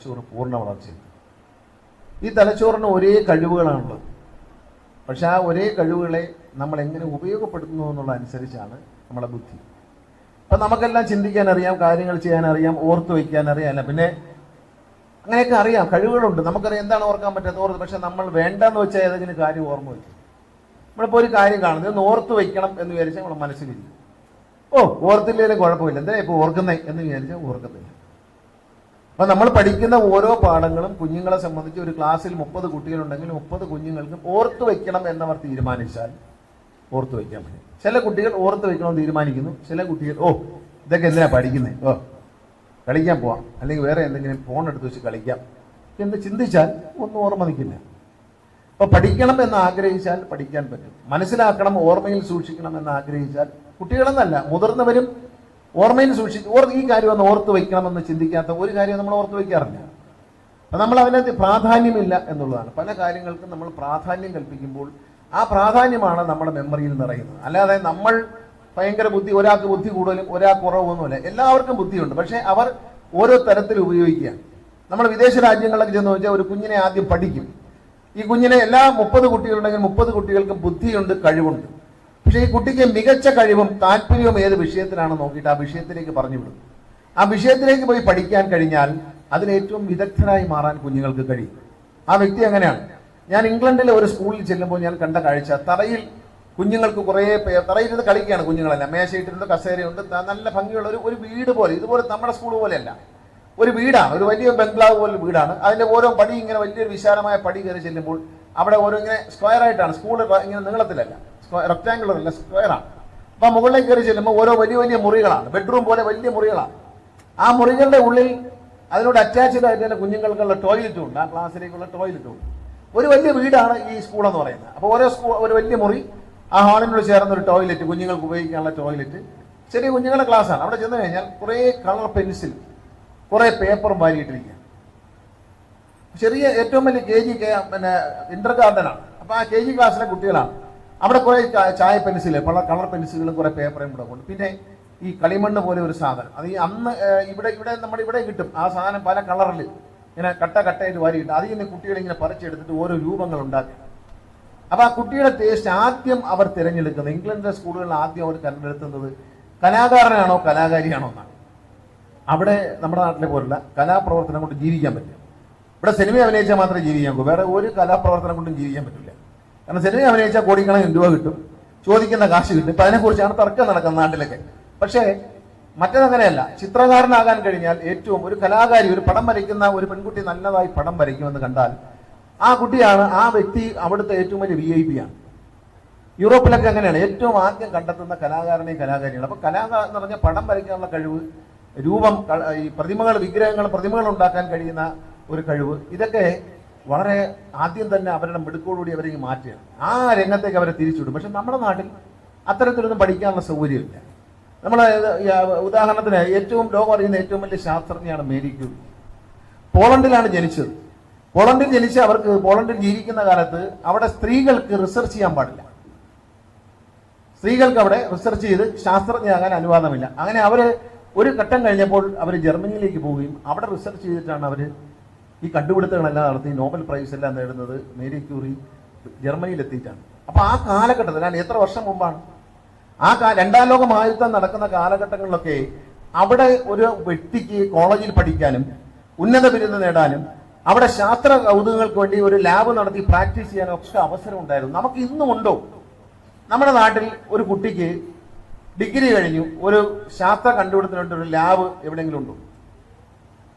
തലച്ചോറ് പൂർണ വളർച്ചയിൽ ഈ തലച്ചോറിന് ഒരേ കഴിവുകളാണുള്ളത്. പക്ഷെ ആ ഒരേ കഴിവുകളെ നമ്മൾ എങ്ങനെ ഉപയോഗപ്പെടുത്തുന്നു എന്നുള്ള അനുസരിച്ചാണ് നമ്മളെ ബുദ്ധി. അപ്പം നമുക്കെല്ലാം ചിന്തിക്കാൻ അറിയാം കാര്യങ്ങൾ ചെയ്യാൻ അറിയാം ഓർത്ത് വയ്ക്കാൻ അറിയാം അല്ല പിന്നെ അങ്ങനെയൊക്കെ അറിയാം കഴിവുകളുണ്ട്. നമുക്കറിയാം എന്താണ് ഓർക്കാൻ പറ്റാത്ത ഓർത്ത് പക്ഷെ നമ്മൾ വേണ്ടെന്ന് വെച്ചാൽ ഏതെങ്കിലും കാര്യം ഓർമ്മ വയ്ക്കും. നമ്മളിപ്പോൾ ഒരു കാര്യം കാണുന്നത് ഒന്ന് ഓർത്ത് വയ്ക്കണം എന്ന് വിചാരിച്ചാൽ നമ്മൾ മനസ്സിലിരിക്കും. ഓ ഓർത്തില്ലേലും കുഴപ്പമില്ല. എന്താ ഇപ്പോൾ ഓർക്കുന്നേ എന്ന് വിചാരിച്ചാൽ ഓർക്കത്തില്ല. അപ്പൊ നമ്മൾ പഠിക്കുന്ന ഓരോ പാഠങ്ങളും കുഞ്ഞുങ്ങളെ സംബന്ധിച്ച് ഒരു ക്ലാസ്സിൽ മുപ്പത് കുട്ടികളുണ്ടെങ്കിൽ മുപ്പത് കുഞ്ഞുങ്ങൾക്കും ഓർത്തു വെക്കണം എന്നവർ തീരുമാനിച്ചാൽ ഓർത്തു വെക്കാൻ പറ്റും. ചില കുട്ടികൾ ഓർത്തു വെക്കണമെന്ന് തീരുമാനിക്കുന്നു. ചില കുട്ടികൾ ഓ ഇതൊക്കെ എന്തിനാ പഠിക്കുന്നത് ഓ കളിക്കാൻ പോവാം. അല്ലെങ്കിൽ വേറെ എന്തെങ്കിലും ഫോൺ എടുത്ത് വെച്ച് കളിക്കാം എന്ന് ചിന്തിച്ചാൽ ഒന്നും ഓർമ്മ നിൽക്കില്ല. അപ്പൊ പഠിക്കണം എന്ന് ആഗ്രഹിച്ചാൽ പഠിക്കാൻ പറ്റും. മനസ്സിലാക്കണം ഓർമ്മയിൽ സൂക്ഷിക്കണം എന്ന് ആഗ്രഹിച്ചാൽ കുട്ടികളെന്നല്ല മുതിർന്നവരും ഓർമ്മയിൽ സൂക്ഷിച്ച് ഓർ ഈ കാര്യം ഒന്ന് ഓർത്ത് വയ്ക്കണമെന്ന് ചിന്തിക്കാത്ത ഒരു കാര്യം നമ്മൾ ഓർത്ത് വയ്ക്കാറില്ല. അപ്പൊ നമ്മൾ അതിനകത്ത് പ്രാധാന്യമില്ല എന്നുള്ളതാണ്. പല കാര്യങ്ങൾക്കും നമ്മൾ പ്രാധാന്യം കൽപ്പിക്കുമ്പോൾ ആ പ്രാധാന്യമാണ് നമ്മുടെ മെമ്മറിയിൽ നിറയുന്നത്. അല്ലാതെ നമ്മൾ ഭയങ്കര ബുദ്ധി ഒരാൾക്ക് ബുദ്ധി കൂടുതലും ഒരാൾക്ക് കുറവൊന്നുമില്ല. എല്ലാവർക്കും ബുദ്ധിയുണ്ട്. പക്ഷേ അവർ ഓരോ തരത്തിൽ ഉപയോഗിക്കുക. നമ്മൾ വിദേശ രാജ്യങ്ങളിലൊക്കെ ചെന്ന് വെച്ചാൽ ഒരു കുഞ്ഞിനെ ആദ്യം പഠിക്കും. ഈ കുഞ്ഞിനെ എല്ലാ മുപ്പത് കുട്ടികളുണ്ടെങ്കിൽ മുപ്പത് കുട്ടികൾക്കും ബുദ്ധിയുണ്ട് കഴിവുണ്ട്. പക്ഷേ ഈ കുട്ടിക്ക് മികച്ച കഴിവും താല്പര്യവും ഏത് വിഷയത്തിലാണ് നോക്കിയിട്ട് ആ വിഷയത്തിലേക്ക് പറഞ്ഞു വിടും. ആ വിഷയത്തിലേക്ക് പോയി പഠിക്കാൻ കഴിഞ്ഞാൽ അതിന് ഏറ്റവും വിദഗ്ധരായി മാറാൻ കുഞ്ഞുങ്ങൾക്ക് കഴിയും. ആ വ്യക്തി അങ്ങനെയാണ് ഞാൻ ഇംഗ്ലണ്ടിലെ ഒരു സ്കൂളിൽ ചെല്ലുമ്പോൾ ഞാൻ കണ്ട കാഴ്ച തറയിൽ കുഞ്ഞുങ്ങൾക്ക് കുറേ പേർ തറയിരുന്ന് കളിക്കുകയാണ് കുഞ്ഞുങ്ങളെല്ലാം. മേശയിട്ടിരുന്ന് കസേരയുണ്ട് നല്ല ഭംഗിയുള്ള ഒരു ഒരു വീട് പോലെ ഇതുപോലെ നമ്മുടെ സ്കൂൾ പോലെയല്ല. ഒരു വീടാണ് ഒരു വലിയ ബംഗ്ലാവ് പോലെ വീടാണ്. അതിന്റെ ഓരോ പടി ഇങ്ങനെ വലിയൊരു വിശാലമായ പടി കയറി ചെല്ലുമ്പോൾ അവിടെ ഓരോ ഇങ്ങനെ സ്ക്വയർ ആയിട്ടാണ്. സ്കൂൾ ഇങ്ങനെ നീളത്തിലല്ല. റെക്ടാങ്കുലർ അല്ല സ്ക്വയർ ആണ്. അപ്പൊ മുകളിലേക്ക് കയറി ചെല്ലുമ്പോൾ ഓരോ വലിയ വലിയ മുറികളാണ്. ബെഡ്റൂം പോലെ വലിയ മുറികളാണ്. ആ മുറികളുടെ ഉള്ളിൽ അതിനോട് അറ്റാച്ച്ഡ് ആയിട്ട് തന്നെ കുഞ്ഞുങ്ങൾക്കുള്ള ടോയ്ലറ്റും ഉണ്ട്. ആ ക്ലാസ്സിലേക്കുള്ള ടോയ്ലറ്റും ഉണ്ട്. ഒരു വലിയ വീടാണ് ഈ സ്കൂൾ എന്ന് പറയുന്നത്. അപ്പോൾ ഓരോ സ്കൂൾ ഒരു വലിയ മുറി ആ ഹാളിനോട് ചേർന്ന ഒരു ടോയ്ലറ്റ് കുഞ്ഞുങ്ങൾക്ക് ഉപയോഗിക്കാനുള്ള ടോയ്ലറ്റ് ചെറിയ കുഞ്ഞുങ്ങളുടെ ക്ലാസ്സാണ് അവിടെ ചെന്ന് കഴിഞ്ഞാൽ കുറേ കളർ പെൻസിൽ കുറേ പേപ്പറും വാരിയിട്ടിരിക്കുക ചെറിയ ഏറ്റവും വലിയ കെ ജി പിന്നെ ഇന്റർ ഗാർഡനാണ് അപ്പൊ ആ കെ ജി ക്ലാസ്സിലെ കുട്ടികളാണ്. അവിടെ കുറെ ചായ പെൻസിൽ പല കളർ പെൻസിലുകളും കുറെ പേപ്പറും കൂടെ കൊണ്ട്. പിന്നെ ഈ കളിമണ്ണ് പോലെ ഒരു സാധനം. അത് ഈ അന്ന് ഇവിടെ ഇവിടെ നമ്മുടെ ഇവിടെ കിട്ടും. ആ സാധനം പല കളറിൽ ഇങ്ങനെ കട്ട കട്ടയായിട്ട് വാരി കിട്ടും അതിൽ നിന്ന് കുട്ടികൾ ഇങ്ങനെ പറിച്ചെടുത്തിട്ട് ഓരോ രൂപങ്ങൾ ഉണ്ടാക്കി. അപ്പൊ ആ കുട്ടിയുടെ ടേസ്റ്റ് ആദ്യം അവർ തിരഞ്ഞെടുക്കുന്നത് ഇംഗ്ലണ്ടിലെ സ്കൂളുകളിൽ ആദ്യം അവർ തിരഞ്ഞെടുക്കുന്നത് കലാകാരനാണോ കലാകാരിയാണോ എന്നാണ്. അവിടെ നമ്മുടെ നാട്ടിലെ പോലുള്ള കലാപ്രവർത്തനം കൊണ്ട് ജീവിക്കാൻ പറ്റും. ഇവിടെ സിനിമ അഭിനയിച്ചാൽ മാത്രമേ ജീവിക്കാൻ വേറെ ഒരു കലാപ്രവർത്തനം കൊണ്ടും ജീവിക്കാൻ പറ്റില്ല. കാരണം സിനിമ അഭിനയിച്ചാൽ കോടിക്കണക്കിന് രൂപ കിട്ടും ചോദിക്കുന്ന കാശ് കിട്ടും. ഇപ്പൊ അതിനെക്കുറിച്ചാണ് തർക്കം നടക്കുന്നത് നാട്ടിലൊക്കെ. പക്ഷേ മറ്റേതങ്ങനെയല്ല ചിത്രകാരനാകാൻ കഴിഞ്ഞാൽ ഏറ്റവും ഒരു കലാകാരി ഒരു പടം വരയ്ക്കുന്ന ഒരു പെൺകുട്ടി നല്ലതായി പടം വരയ്ക്കുമെന്ന് കണ്ടാൽ ആ കുട്ടിയാണ് ആ വ്യക്തി അവിടുത്തെ ഏറ്റവും വലിയ വി ഐ പി ആണ്. യൂറോപ്പിലൊക്കെ അങ്ങനെയാണ്. ഏറ്റവും ആദ്യം കണ്ടെത്തുന്ന കലാകാരനെയും കലാകാരിയാണ് അപ്പൊ കലാകാരൻ എന്ന് പറഞ്ഞാൽ പടം വരയ്ക്കാനുള്ള കഴിവ് രൂപം ഈ പ്രതിമകൾ വിഗ്രഹങ്ങൾ പ്രതിമകൾ ഉണ്ടാക്കാൻ കഴിയുന്ന ഒരു കഴിവ്. ഇതൊക്കെ വളരെ ആദ്യം തന്നെ അവരുടെ മിടുക്കോടുകൂടി അവരെ മാറ്റുകയാണ്. ആ രംഗത്തേക്ക് അവരെ തിരിച്ചുവിടും. പക്ഷെ നമ്മുടെ നാട്ടിൽ അത്തരത്തിലൊന്നും പഠിക്കാനുള്ള സൗകര്യമില്ല. നമ്മൾ ഉദാഹരണത്തിന് ഏറ്റവും ലോകം അറിയുന്ന ഏറ്റവും വലിയ ശാസ്ത്രജ്ഞയാണ് മേരി പോളണ്ടിലാണ് ജനിച്ചത്. പോളണ്ടിൽ ജനിച്ച അവർക്ക് പോളണ്ടിൽ ജീവിക്കുന്ന കാലത്ത് അവിടെ സ്ത്രീകൾക്ക് റിസർച്ച് ചെയ്യാൻ പാടില്ല. സ്ത്രീകൾക്ക് അവിടെ റിസർച്ച് ചെയ്ത് ശാസ്ത്രജ്ഞയാകാൻ അനുവാദമില്ല. അങ്ങനെ അവർ ഒരു ഘട്ടം കഴിഞ്ഞപ്പോൾ അവർ ജർമ്മനിയിലേക്ക് പോവുകയും അവിടെ റിസർച്ച് ചെയ്തിട്ടാണ് അവർ ഈ കണ്ടുപിടുത്തങ്ങളെല്ലാം നടത്തി നോബൽ പ്രൈസ് എല്ലാം നേടുന്നത് മേരി ക്യൂറി ജർമ്മനിയിൽ എത്തിയിട്ടാണ് അപ്പൊ ആ കാലഘട്ടത്തിൽ ഞാൻ എത്ര വർഷം മുമ്പാണ് ആ കാ രണ്ടാം ലോക മഹായുദ്ധം നടക്കുന്ന കാലഘട്ടങ്ങളിലൊക്കെ അവിടെ ഒരു വ്യക്തിക്ക് കോളേജിൽ പഠിക്കാനും ഉന്നത ബിരുദം നേടാനും അവിടെ ശാസ്ത്ര കൗതുകങ്ങൾക്ക് വേണ്ടി ഒരു ലാബ് നടത്തി പ്രാക്ടീസ് ചെയ്യാനും ഒക്കെ അവസരം ഉണ്ടായിരുന്നു. നമുക്ക് ഇന്നും ഉണ്ടോ? നമ്മുടെ നാട്ടിൽ ഒരു കുട്ടിക്ക് ഡിഗ്രി കഴിഞ്ഞു ഒരു ശാസ്ത്ര കണ്ടുപിടുത്തിനുണ്ട് ഒരു ലാബ് എവിടെയെങ്കിലും ഉണ്ടോ?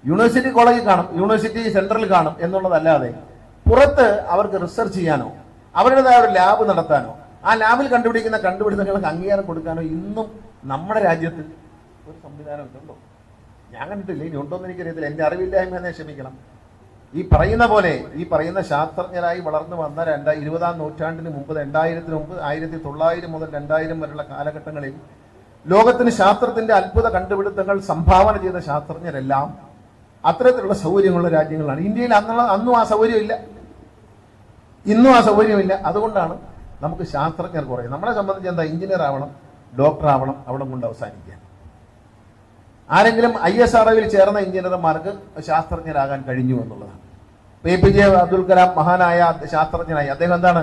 യൂണിവേഴ്സിറ്റി കോളേജിൽ കാണും യൂണിവേഴ്സിറ്റി സെന്ററിൽ കാണും എന്നുള്ളതല്ലാതെ പുറത്ത് അവർക്ക് റിസർച്ച് ചെയ്യാനോ അവരുടേതായ ഒരു ലാബ് നടത്താനോ ആ ലാബിൽ കണ്ടുപിടിക്കുന്ന കണ്ടുപിടുത്തങ്ങൾക്ക് അംഗീകാരം കൊടുക്കാനോ ഇന്നും നമ്മുടെ രാജ്യത്ത് ഒരു സംവിധാനം ഉണ്ടോ? ഞാൻ കണ്ടിട്ടില്ല. ഇനി ഉണ്ടോ എന്ന് എനിക്കറിയത്തില്ല. എന്റെ അറിവില്ലായ്മ എന്നെ ക്ഷമിക്കണം. ഈ പറയുന്ന പോലെ ഈ പറയുന്ന ശാസ്ത്രജ്ഞരായി വളർന്നു വന്ന രണ്ടാ ഇരുപതാം നൂറ്റാണ്ടിന് മുമ്പ് രണ്ടായിരത്തിന് മുമ്പ് ആയിരത്തി തൊള്ളായിരം മുതൽ രണ്ടായിരം വരെയുള്ള കാലഘട്ടങ്ങളിൽ ലോകത്തിന് ശാസ്ത്രത്തിന്റെ അത്ഭുത കണ്ടുപിടുത്തങ്ങൾ സംഭാവന ചെയ്ത ശാസ്ത്രജ്ഞരെല്ലാം അത്തരത്തിലുള്ള സൗകര്യമുള്ള രാജ്യങ്ങളാണ്. ഇന്ത്യയിൽ അന്നുള്ള അന്നും ആ സൗകര്യമില്ല. ഇന്നും ആ സൗകര്യമില്ല. അതുകൊണ്ടാണ് നമുക്ക് ശാസ്ത്രജ്ഞർ കുറയും നമ്മളെ സംബന്ധിച്ച് എന്താ? എഞ്ചിനീയർ ആവണം ഡോക്ടർ ആവണം അവിടെ കൊണ്ട് അവസാനിക്കുക ആരെങ്കിലും ഐ എസ് ആർ ചേർന്ന എഞ്ചിനീയർമാർക്ക് ശാസ്ത്രജ്ഞരാകാൻ കഴിഞ്ഞു എന്നുള്ളതാണ്. A P J Abdul Kalam മഹാനായ ശാസ്ത്രജ്ഞനായി. അദ്ദേഹം എന്താണ്?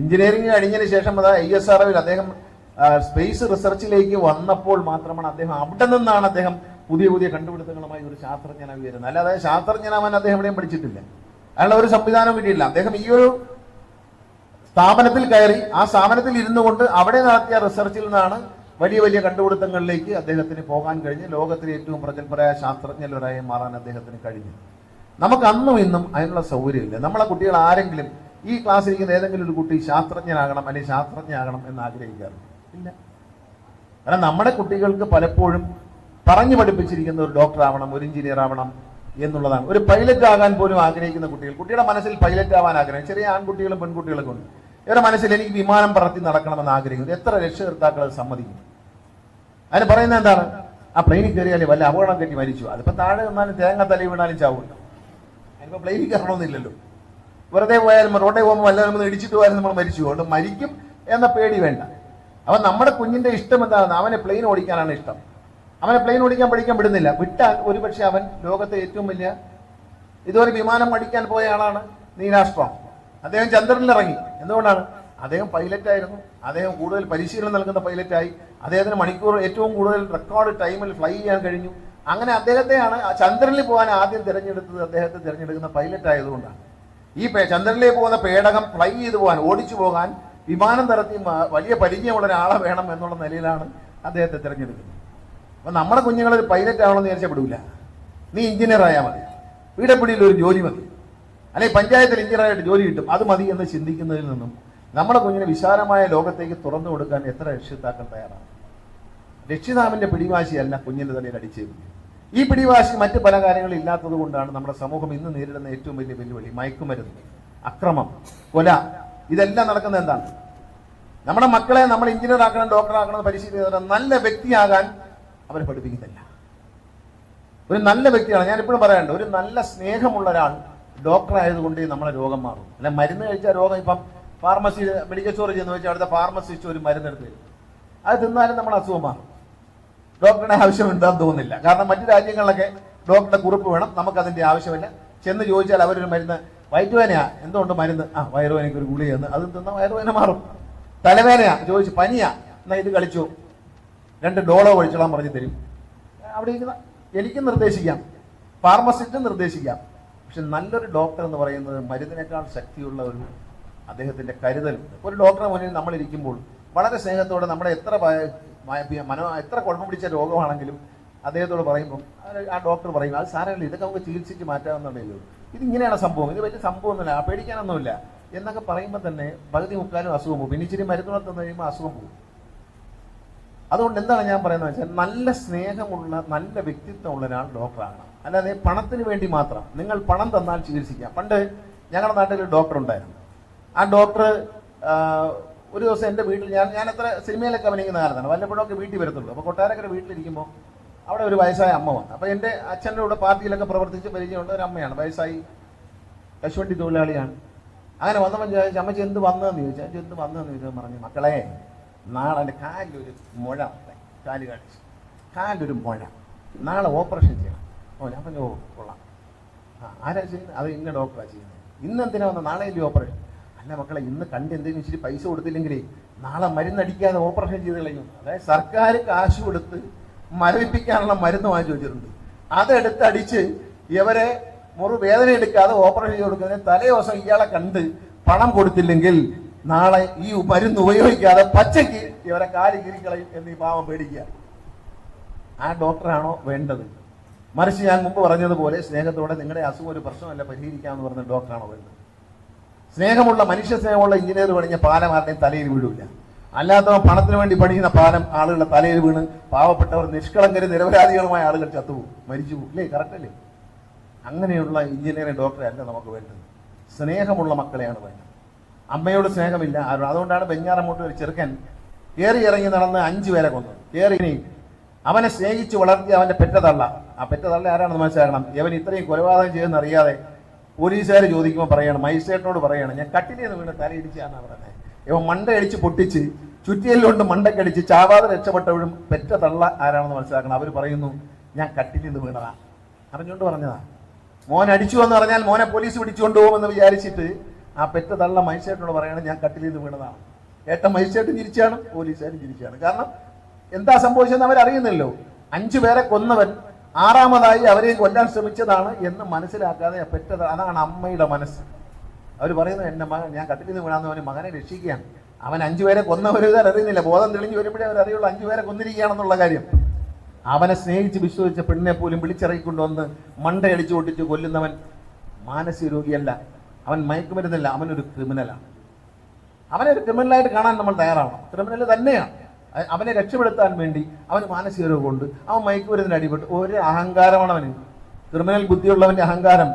എഞ്ചിനീയറിംഗ് കഴിഞ്ഞതിന് ശേഷം അത് ഐ എസ് ആർ അദ്ദേഹം സ്പേസ് റിസർച്ചിലേക്ക് വന്നപ്പോൾ മാത്രമാണ് അദ്ദേഹം അവിടെ നിന്നാണ് അദ്ദേഹം പുതിയ പുതിയ കണ്ടുപിടുത്തങ്ങളുമായി ഒരു ശാസ്ത്രജ്ഞനായി വരുന്നത് അല്ലാതെ ശാസ്ത്രജ്ഞനാവാൻ അദ്ദേഹം എവിടെയും പഠിച്ചിട്ടില്ല. അയാളുടെ ഒരു സംവിധാനം കിട്ടിയില്ല അദ്ദേഹം ഈ ഒരു സ്ഥാപനത്തിൽ കയറി ആ സ്ഥാപനത്തിൽ ഇരുന്നു കൊണ്ട് അവിടെ നടത്തിയ റിസർച്ചിൽ നിന്നാണ് വലിയ വലിയ കണ്ടുപിടുത്തങ്ങളിലേക്ക് അദ്ദേഹത്തിന് പോകാൻ കഴിഞ്ഞ് ലോകത്തിലെ ഏറ്റവും പ്രഗത്ഭരായ ശാസ്ത്രജ്ഞരായി മാറാൻ അദ്ദേഹത്തിന് കഴിഞ്ഞു. നമുക്ക് അന്നും ഇന്നും അതിനുള്ള സൗകര്യമില്ല. നമ്മളെ കുട്ടികൾ ആരെങ്കിലും ഈ ക്ലാസ്സിൽ ഇരിക്കുന്ന ഏതെങ്കിലും ഒരു കുട്ടി ശാസ്ത്രജ്ഞനാകണം അല്ലെങ്കിൽ ശാസ്ത്രജ്ഞനാകണം എന്ന് ആഗ്രഹിക്കാറുണ്ട്? ഇല്ല. കാരണം നമ്മുടെ കുട്ടികൾക്ക് പലപ്പോഴും പറഞ്ഞു പഠിപ്പിച്ചിരിക്കുന്ന ഒരു ഡോക്ടർ ആവണം ഒരു എഞ്ചിനീയർ ആവണം എന്നുള്ളതാണ്. ഒരു പൈലറ്റ് ആകാൻ പോലും ആഗ്രഹിക്കുന്ന കുട്ടികൾ. കുട്ടിയുടെ മനസ്സിൽ പൈലറ്റ് ആവാൻ ആഗ്രഹം. ചെറിയ ആൺകുട്ടികളും പെൺകുട്ടികളൊക്കെ ഉണ്ട്. ഇവരുടെ മനസ്സിൽ എനിക്ക് വിമാനം പറത്തി നടക്കണമെന്ന് ആഗ്രഹിക്കുന്നു. എത്ര രക്ഷകർത്താക്കൾ സമ്മതിക്കും? അതിന് പറയുന്നത് എന്താണ്? ആ പ്ലെയിനിൽ കയറിയാലേ വല്ല അപകടം കെട്ടി മരിച്ചു. അതിപ്പോ താഴെ നിന്നാലും തേങ്ങ തല വീണാലും ചാവില്ല അതിപ്പോ പ്ലെയിനിൽ കയറണമെന്നില്ലല്ലോ. വെറുതെ പോയാലും റോഡേ പോകുമ്പോൾ വല്ലതും നമ്മൾ ഇടിച്ചിട്ട് പോയാലും നമ്മൾ മരിച്ചു. അതുകൊണ്ട് മരിക്കും എന്ന പേടി വേണ്ട. അപ്പൊ നമ്മുടെ കുഞ്ഞിന്റെ ഇഷ്ടം എന്താണ്? അവനെ പ്ലെയിൻ ഓടിക്കാനാണ് ഇഷ്ടം. അവനെ പ്ലെയിൻ ഓടിക്കാൻ പഠിക്കാൻ വിടുന്നില്ല. വിട്ടാൽ ഒരുപക്ഷെ അവൻ ലോകത്തെ ഏറ്റവും വലിയ ഇതുവരെ വിമാനം പഠിക്കാൻ പോയ ആളാണ് നീലാഷ്ട്രം അദ്ദേഹം ചന്ദ്രനിൽ ഇറങ്ങി എന്തുകൊണ്ടാണ്? അദ്ദേഹം പൈലറ്റ് ആയിരുന്നു. അദ്ദേഹം കൂടുതൽ പരിശീലനം നൽകുന്ന പൈലറ്റായി അദ്ദേഹത്തിന് മണിക്കൂർ ഏറ്റവും കൂടുതൽ റെക്കോർഡ് ടൈമിൽ ഫ്ലൈ ചെയ്യാൻ കഴിഞ്ഞു. അങ്ങനെ അദ്ദേഹത്തെയാണ് ചന്ദ്രനിൽ പോകാൻ ആദ്യം തിരഞ്ഞെടുത്തത്. അദ്ദേഹത്തെ തിരഞ്ഞെടുക്കുന്ന പൈലറ്റ് ആയതുകൊണ്ടാണ്. ഈ ചന്ദ്രനിലേക്ക് പോകുന്ന പേടകം ഫ്ലൈ ചെയ്തു പോകാൻ ഓടിച്ചു പോകാൻ വിമാനം തരത്തി വലിയ പരിചയമുള്ള ഒരാളെ വേണം എന്നുള്ള നിലയിലാണ് അദ്ദേഹത്തെ തിരഞ്ഞെടുക്കുന്നത്. അപ്പൊ നമ്മുടെ കുഞ്ഞുങ്ങൾ ഒരു പൈലറ്റ് ആവണമെന്ന് വിചാരിച്ചാൽ വിടൂല. നീ എഞ്ചിനീയർ ആയാൽ മതി. വീടപ്പിടിയിൽ ഒരു ജോലി മതി. അല്ലെങ്കിൽ പഞ്ചായത്തിൽ എഞ്ചിനീയറായിട്ട് ജോലി കിട്ടും. അത് മതി എന്ന് ചിന്തിക്കുന്നതിൽ നിന്നും നമ്മുടെ കുഞ്ഞിന് വിശാലമായ ലോകത്തേക്ക് തുറന്നു കൊടുക്കാൻ എത്ര രക്ഷിതാക്കൾ തയ്യാറാണ്? രക്ഷിതാവിന്റെ പിടിവാശിയല്ല കുഞ്ഞിന്റെ തലയിൽ അടിച്ചേരുന്നത് ഈ പിടിവാശി മറ്റ് പല കാര്യങ്ങളും ഇല്ലാത്തത് കൊണ്ടാണ് നമ്മുടെ സമൂഹം ഇന്ന് നേരിടുന്ന ഏറ്റവും വലിയ വെല്ലുവിളി. മയക്കുമരുന്ന് അക്രമം കൊല. ഇതെല്ലാം നടക്കുന്നത് എന്താണ്? നമ്മുടെ മക്കളെ നമ്മൾ എഞ്ചിനീയർ ആക്കണം ഡോക്ടർ ആക്കണം പരിശീലിക്കുന്ന നല്ല വ്യക്തിയാകാൻ അവരെ പഠിപ്പിക്കുന്നില്ല. ഒരു നല്ല വ്യക്തിയാണ്. ഞാൻ എപ്പോഴും പറയാണ്ട് ഒരു നല്ല സ്നേഹമുള്ള ഒരാൾ ഡോക്ടർ ആയതുകൊണ്ട് നമ്മളെ രോഗം മാറും. അല്ല മരുന്ന് കഴിച്ചാൽ രോഗം ഇപ്പം ഫാർമസി മെഡിക്കൽ സ്റ്റോറിൽ ചെന്ന് വെച്ചാൽ അവിടുത്തെ ഫാർമസിസ്റ്റ് ഒരു മരുന്ന് എടുത്ത് തരും. അത് തിന്നാലും നമ്മൾ അസുഖം മാറും. ഡോക്ടറുടെ ആവശ്യമുണ്ടെന്ന് തോന്നുന്നില്ല. കാരണം മറ്റു രാജ്യങ്ങളിലൊക്കെ ഡോക്ടറുടെ കുറിപ്പ് വേണം നമുക്ക് അതിന്റെ ആവശ്യമില്ല. ചെന്ന് ചോദിച്ചാൽ അവരൊരു മരുന്ന് വയറ്റുവേനയാ എന്തുകൊണ്ട് മരുന്ന്? ആ വയറുവേനയ്ക്ക് ഒരു ഗുളിയെന്ന് അത് തിന്നാൽ വയറുവേന മാറും. തലവേനയാ ചോദിച്ചു പനിയാ. എന്നാ ഇത് കളിച്ചു രണ്ട് ഡോളോ ഒഴിച്ചോളാൻ പറഞ്ഞു തരും. അവിടെ ഇരിക്കുന്ന എനിക്ക് നിർദ്ദേശിക്കാം. ഫാർമസിസ്റ്റും നിർദ്ദേശിക്കാം. പക്ഷെ നല്ലൊരു ഡോക്ടർ എന്ന് പറയുന്നത് മരുന്നിനേക്കാൾ ശക്തിയുള്ള ഒരു അദ്ദേഹത്തിന്റെ കരുതൽ ഒരു ഡോക്ടറെ മുന്നിൽ നമ്മൾ ഇരിക്കുമ്പോൾ വളരെ സ്നേഹത്തോടെ നമ്മുടെ എത്ര മനോ എത്ര കുഴപ്പം പിടിച്ച രോഗമാണെങ്കിലും അദ്ദേഹത്തോട് പറയുമ്പോൾ ആ- ഡോക്ടർ പറയും അത് സാരമില്ല ഇതൊക്കെ നമുക്ക് ചികിത്സിച്ച് മാറ്റാവുന്നുണ്ടല്ലോ ഇതിങ്ങനെയാണ് സംഭവം. ഇത് വലിയ സംഭവമൊന്നുമില്ല പേടിക്കാനൊന്നുമില്ല. എന്നൊക്കെ പറയുമ്പോൾ തന്നെ പകുതി മുക്കാലും അസുഖം പോകും. പിന്നെ ഇച്ചിരി മരുന്നുകൾ തന്നു കഴിയുമ്പോൾ അസുഖം പോകും. അതുകൊണ്ട് എന്താണ് ഞാൻ പറയുന്നത് വെച്ചാൽ നല്ല സ്നേഹമുള്ള നല്ല വ്യക്തിത്വമുള്ള ഒരാൾ ഡോക്ടറാണ് അല്ലാതെ പണത്തിന് വേണ്ടി മാത്രം. നിങ്ങൾ പണം തന്നാൽ ചികിത്സിക്കാം. പണ്ട് ഞങ്ങളുടെ നാട്ടിൽ ഒരു ഡോക്ടർ ഉണ്ടായിരുന്നു. ആ ഡോക്ടർ ഒരു ദിവസം എന്റെ വീട്ടിൽ ഞാൻ ഞാൻ എത്ര സിനിമയിലൊക്കെ അഭിനയിക്കുന്ന കാലത്താണ്. വല്ലപ്പോഴൊക്കെ വീട്ടിൽ വരത്തുള്ളൂ. അപ്പോൾ കൊട്ടാരക്കര വീട്ടിലിരിക്കുമ്പോൾ അവിടെ ഒരു വയസ്സായ അമ്മ വന്നു. അപ്പോൾ എന്റെ അച്ഛന്റെ കൂടെ പാർട്ടിയിലൊക്കെ പ്രവർത്തിച്ച് പരിചയമുള്ള ഒരു അമ്മയാണ്. വയസ്സായി കശുവണ്ടി തൊഴിലാളിയാണ്. അങ്ങനെ വന്നപ്പോൾ ചോദിച്ചു അമ്മച്ചി എന്ത് വന്നതെന്ന് ചോദിച്ചാൽ ചെന്ത് വന്നതെന്ന് ചോദിച്ചാൽ പറഞ്ഞു മക്കളെ നാളെ കാലിലൊരു മുഴ. കാൽ കാണിച്ചു. കാലിലൊരു മുഴ. നാളെ ഓപ്പറേഷൻ ചെയ്യണം. ഓ ഞാൻ പറഞ്ഞു കൊള്ളാം. ആരാ ചെയ്യുന്നത്? അത് ഇന്ന ഡോക്ടറാണ് ചെയ്യുന്നത്. ഇന്ന് എന്തിനാ വന്നത്? നാളെ ഇല്ലേ ഓപ്പറേഷൻ? അല്ല മക്കളെ ഇന്ന് കണ്ട് എന്തെങ്കിലും ഇച്ചിരി പൈസ കൊടുത്തില്ലെങ്കിലേ നാളെ മരുന്നടിക്കാതെ ഓപ്പറേഷൻ ചെയ്ത് കളയും. അതായത് സർക്കാർ കാശ് കൊടുത്ത് മരവിപ്പിക്കാനുള്ള മരുന്ന് വാങ്ങിച്ചു വെച്ചിട്ടുണ്ട്. അതെടുത്ത് അടിച്ച് ഇവരെ മുറി വേദന എടുക്കാതെ ഓപ്പറേഷൻ ചെയ്ത് കൊടുക്കുന്നതിന് തലേ ദിവസം ഇയാളെ കണ്ട് പണം കൊടുത്തില്ലെങ്കിൽ നാളെ ഈ മരുന്ന് ഉപയോഗിക്കാതെ പച്ചയ്ക്ക് ഇവരെ കാലി കിരിക്കളയും എന്ന് ഈ പാവം പേടിക്കുക. ആ ഡോക്ടറാണോ വേണ്ടത്? മറിച്ച് ഞാൻ മുമ്പ് പറഞ്ഞതുപോലെ സ്നേഹത്തോടെ നിങ്ങളുടെ അസുഖം ഒരു പ്രശ്നമല്ല പരിഹരിക്കാമെന്ന് പറഞ്ഞ ഡോക്ടറാണോ വേണ്ടത്? സ്നേഹമുള്ള മനുഷ്യ സ്നേഹമുള്ള എഞ്ചിനീയർ പണിഞ്ഞ പാലം ആരുടെയും തലയിൽ വീഴില്ല അല്ലാത്തവ പണത്തിന് വേണ്ടി പണിയുന്ന പാലം ആളുകളുടെ തലയിൽ വീണ് പാവപ്പെട്ടവർ നിഷ്കളങ്കരും നിരപരാധികളുമായ ആളുകൾ ചത്തുപോകും മരിച്ചുപോകും. അല്ലേ കറക്റ്റ് അല്ലേ? അങ്ങനെയുള്ള എഞ്ചിനീയറിംഗ് ഡോക്ടറെ അല്ല നമുക്ക് വേണ്ടത്. സ്നേഹമുള്ള മക്കളെയാണ് വേണ്ടത്. അമ്മയോട് സ്നേഹമില്ല. അതുകൊണ്ടാണ് ബെഞ്ഞാറമ്മോട്ട് ഒരു ചെറുക്കൻ കയറി ഇറങ്ങി നടന്ന് അഞ്ചു പേരെ കൊന്നു. കയറി അവനെ സ്നേഹിച്ച് വളർത്തിയ അവന്റെ പെറ്റതള്ള. ആ പെറ്റതള്ള ആരാണെന്ന് മനസ്സിലാക്കണം? ഇവൻ ഇത്രയും കൊലപാതകം ചെയ്യുന്ന അറിയാതെ പോലീസുകാർ ചോദിക്കുമ്പോൾ പറയണം മജിസ്ട്രേറ്റിനോട് പറയണം ഞാൻ കട്ടിലേന്ന് വീണ് തലയിടിച്ചാണ് പറഞ്ഞത് ഇവൻ മണ്ട അടിച്ച് പൊട്ടിച്ച് ചുറ്റിയല്ലുകൊണ്ട് മണ്ടക്കടിച്ച് ചാവാതെ രക്ഷപ്പെട്ടവഴും പെറ്റ തള്ള ആരാണെന്ന് മനസ്സിലാക്കണം. അവർ പറയുന്നു ഞാൻ കട്ടിൽ നിന്ന് വീണതാ. അറിഞ്ഞുകൊണ്ട് പറഞ്ഞതാ. മോൻ അടിച്ചു എന്ന് പറഞ്ഞാൽ മോനെ പോലീസ് പിടിച്ചുകൊണ്ട് പോകുമെന്ന് വിചാരിച്ചിട്ട് ആ പെറ്റ തള്ള മജിസ്ട്രേറ്റിനോട് പറയണം ഞാൻ കട്ടിൽ ചെയ്ത് വീണതാണ്. ഏട്ട മജിസ്ട്രേറ്റ് തിരിച്ചാണ് പോലീസുകാരും തിരിച്ചാണ് കാരണം എന്താ സംഭവിച്ചതെന്ന് അവരറിയുന്നല്ലോ അഞ്ചു പേരെ കൊന്നവൻ ആറാമതായി അവരെയും കൊല്ലാൻ ശ്രമിച്ചതാണ് എന്ന് മനസ്സിലാക്കാതെ പെറ്റ അതാണ് അമ്മയുടെ മനസ്സ്. അവർ പറയുന്നത് എന്റെ മകൻ ഞാൻ കട്ടിൽ നിന്ന് വീണാന്ന് അവന് മകനെ രക്ഷിക്കുകയാണ്. അവൻ അഞ്ചു പേരെ കൊന്നവരുതാൻ അറിയുന്നില്ല. ബോധം തെളിഞ്ഞു വരുമ്പോഴേ അവർ അറിയുള്ളൂ അഞ്ചു പേരെ കൊന്നിരിക്കുകയാണെന്നുള്ള കാര്യം. അവനെ സ്നേഹിച്ച് വിശ്വസിച്ച പെണ്ണിനെ പോലും വിളിച്ചിറക്കിക്കൊണ്ടുവന്ന് മണ്ടയടിച്ചു പൊട്ടിച്ച് കൊല്ലുന്നവൻ മാനസിക രോഗിയല്ല. അവൻ മയക്കുമരുന്നില്ല അവനൊരു ക്രിമിനലാണ്. അവനെ ഒരു ക്രിമിനലായിട്ട് കാണാൻ നമ്മൾ തയ്യാറാവണം. ക്രിമിനൽ തന്നെയാണ്. അവനെ രക്ഷപ്പെടുത്താൻ വേണ്ടി അവന് മാനസിക രോഗമുണ്ട്. അവൻ മയക്കുമരുന്നിന് അടിപെട്ട്. ഒരു അഹങ്കാരമാണ് അവന്. ക്രിമിനൽ ബുദ്ധിയുള്ളവന്റെ അഹങ്കാരം.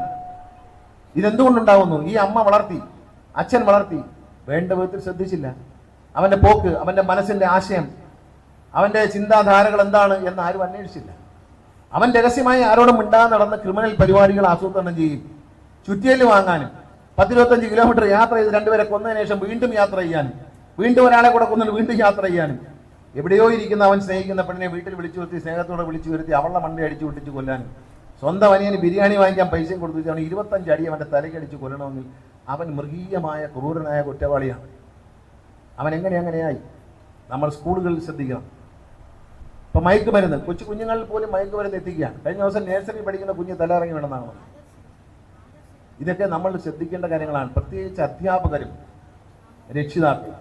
ഇതെന്തുകൊണ്ടുണ്ടാവുന്നു? ഈ അമ്മ വളർത്തി അച്ഛൻ വളർത്തി. വേണ്ട വിധത്തിൽ ശ്രദ്ധിച്ചില്ല. അവന്റെ പോക്ക് അവന്റെ മനസ്സിന്റെ ആശയം അവന്റെ ചിന്താധാരകൾ എന്താണ് എന്ന് ആരും അന്വേഷിച്ചില്ല. അവൻ രഹസ്യമായി ആരോടും മിണ്ടാതെ നടന്ന ക്രിമിനൽ പരിപാടികൾ ആസൂത്രണം ചെയ്യും. ചുറ്റിയൽ വാങ്ങാനും. പത്തിരുപത്തഞ്ച് കിലോമീറ്റർ യാത്ര ചെയ്ത് രണ്ടുപേരെ കൊന്നതിന് ശേഷം വീണ്ടും യാത്ര ചെയ്യാനും. വീണ്ടും ഒരാളെ കൂടെ കൊന്നിട്ട് വീണ്ടും യാത്ര ചെയ്യാനും. എവിടെയോ ഇരിക്കുന്ന അവൻ സ്നേഹിക്കുന്ന പെണ്ണിനെ വീട്ടിൽ വിളിച്ചു വരുത്തി സ്നേഹത്തോടെ വിളിച്ചു വരുത്തി അവളുടെ മണ്ടി അടിച്ചു പൊട്ടിച്ച് കൊല്ലാനും. സ്വന്തം അനിയന് ബിരിയാണി വാങ്ങിക്കാൻ പൈസയും കൊടുത്തു അവൻ ഇരുപത്തഞ്ച് അടി അവന്റെ തലയ്ക്കടിച്ച് കൊല്ലണമെങ്കിൽ അവൻ മൃഗീയമായ ക്രൂരനായ കുറ്റവാളിയാണ്. അവൻ എങ്ങനെ അങ്ങനെയായി? നമ്മൾ സ്കൂളുകളിൽ ശ്രദ്ധിക്കണം. ഇപ്പൊ മയക്കുമരുന്ന് കൊച്ചു കുഞ്ഞുങ്ങളിൽ പോലും മയക്കുമരുന്ന് എത്തിക്കുകയാണ്. കഴിഞ്ഞ ദിവസം നേഴ്സറി പഠിക്കുന്ന കുഞ്ഞ് തലയിറങ്ങി വേണമെന്നാണ് ഇതൊക്കെ നമ്മൾ ശ്രദ്ധിക്കേണ്ട കാര്യങ്ങളാണ്. പ്രത്യേകിച്ച് അധ്യാപകരും രക്ഷിതാക്കളും.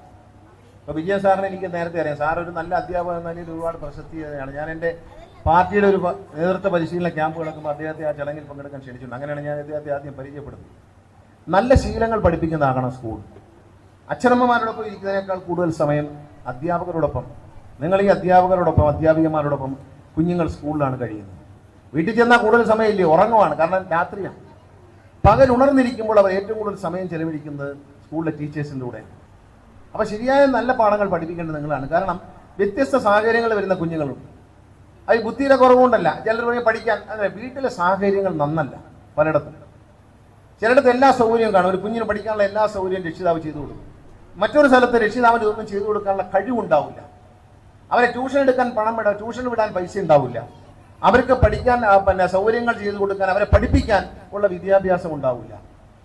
ഇപ്പൊ വിജയ സാറിനെ എനിക്ക് നേരത്തെ അറിയാം. സാർ ഒരു നല്ല അധ്യാപകൻ എന്ന നിലയിൽ ഒരുപാട് പ്രശസ്തിയാണ്. ഞാൻ എന്റെ പാർട്ടിയുടെ ഒരു നേതൃത്വ പരിശീലന ക്യാമ്പ് കിടക്കുമ്പോൾ അദ്ദേഹത്തെ ആ ചടങ്ങിൽ പങ്കെടുക്കാൻ ക്ഷണിച്ചിട്ടുണ്ട്. അങ്ങനെയാണ് ഞാൻ അദ്ദേഹത്തെ ആദ്യം പരിചയപ്പെടുന്നത്. നല്ല ശീലങ്ങൾ പഠിപ്പിക്കുന്നതാകണം സ്കൂൾ. അച്ഛനമ്മമാരോടൊപ്പം ഇരിക്കുന്നതിനേക്കാൾ കൂടുതൽ സമയം അധ്യാപകരോടൊപ്പം നിങ്ങൾ ഈ അധ്യാപകരോടൊപ്പം അധ്യാപികമാരോടൊപ്പം കുഞ്ഞുങ്ങൾ സ്കൂളിലാണ് കഴിയുന്നത്. വീട്ടിൽ ചെന്നാൽ കൂടുതൽ സമയമില്ലേ? ഉറങ്ങുവാണ്. കാരണം രാത്രിയാണ്. പകൽ ഉണർന്നിരിക്കുമ്പോൾ അവർ ഏറ്റവും കൂടുതൽ സമയം ചെലവഴിക്കുന്നത് സ്കൂളിലെ ടീച്ചേഴ്സിന്റെ കൂടെ അപ്പോൾ ശരിയായ നല്ല പാഠങ്ങൾ പഠിപ്പിക്കേണ്ടത് നിങ്ങളാണ്. കാരണം വ്യത്യസ്ത സാഹചര്യങ്ങൾ വരുന്ന കുഞ്ഞുങ്ങളുണ്ട്. അത് ബുദ്ധിയുടെ കുറവുകൊണ്ടല്ല. ചിലർ പറയും പഠിക്കാൻ. അങ്ങനെ വീട്ടിലെ സാഹചര്യങ്ങൾ നന്നല്ല പലയിടത്തും. ചിലയിടത്ത് എല്ലാ സൗകര്യവും കാണും. ഒരു കുഞ്ഞിന് പഠിക്കാനുള്ള എല്ലാ സൗകര്യവും രക്ഷിതാവ് ചെയ്തു കൊടുക്കും. മറ്റൊരു സ്ഥലത്ത് രക്ഷിതാവിന് ഒന്നും ചെയ്തു കൊടുക്കാനുള്ള കഴിവുണ്ടാവില്ല. അവരെ ട്യൂഷൻ എടുക്കാൻ പണം വിടാൻ ട്യൂഷൻ വിടാൻ പൈസ ഉണ്ടാവില്ല. അവർക്ക് പഠിക്കാൻ പിന്നെ സൗകര്യങ്ങൾ ചെയ്തു കൊടുക്കാൻ അവരെ പഠിപ്പിക്കാൻ ഉള്ള വിദ്യാഭ്യാസം ഉണ്ടാവില്ല.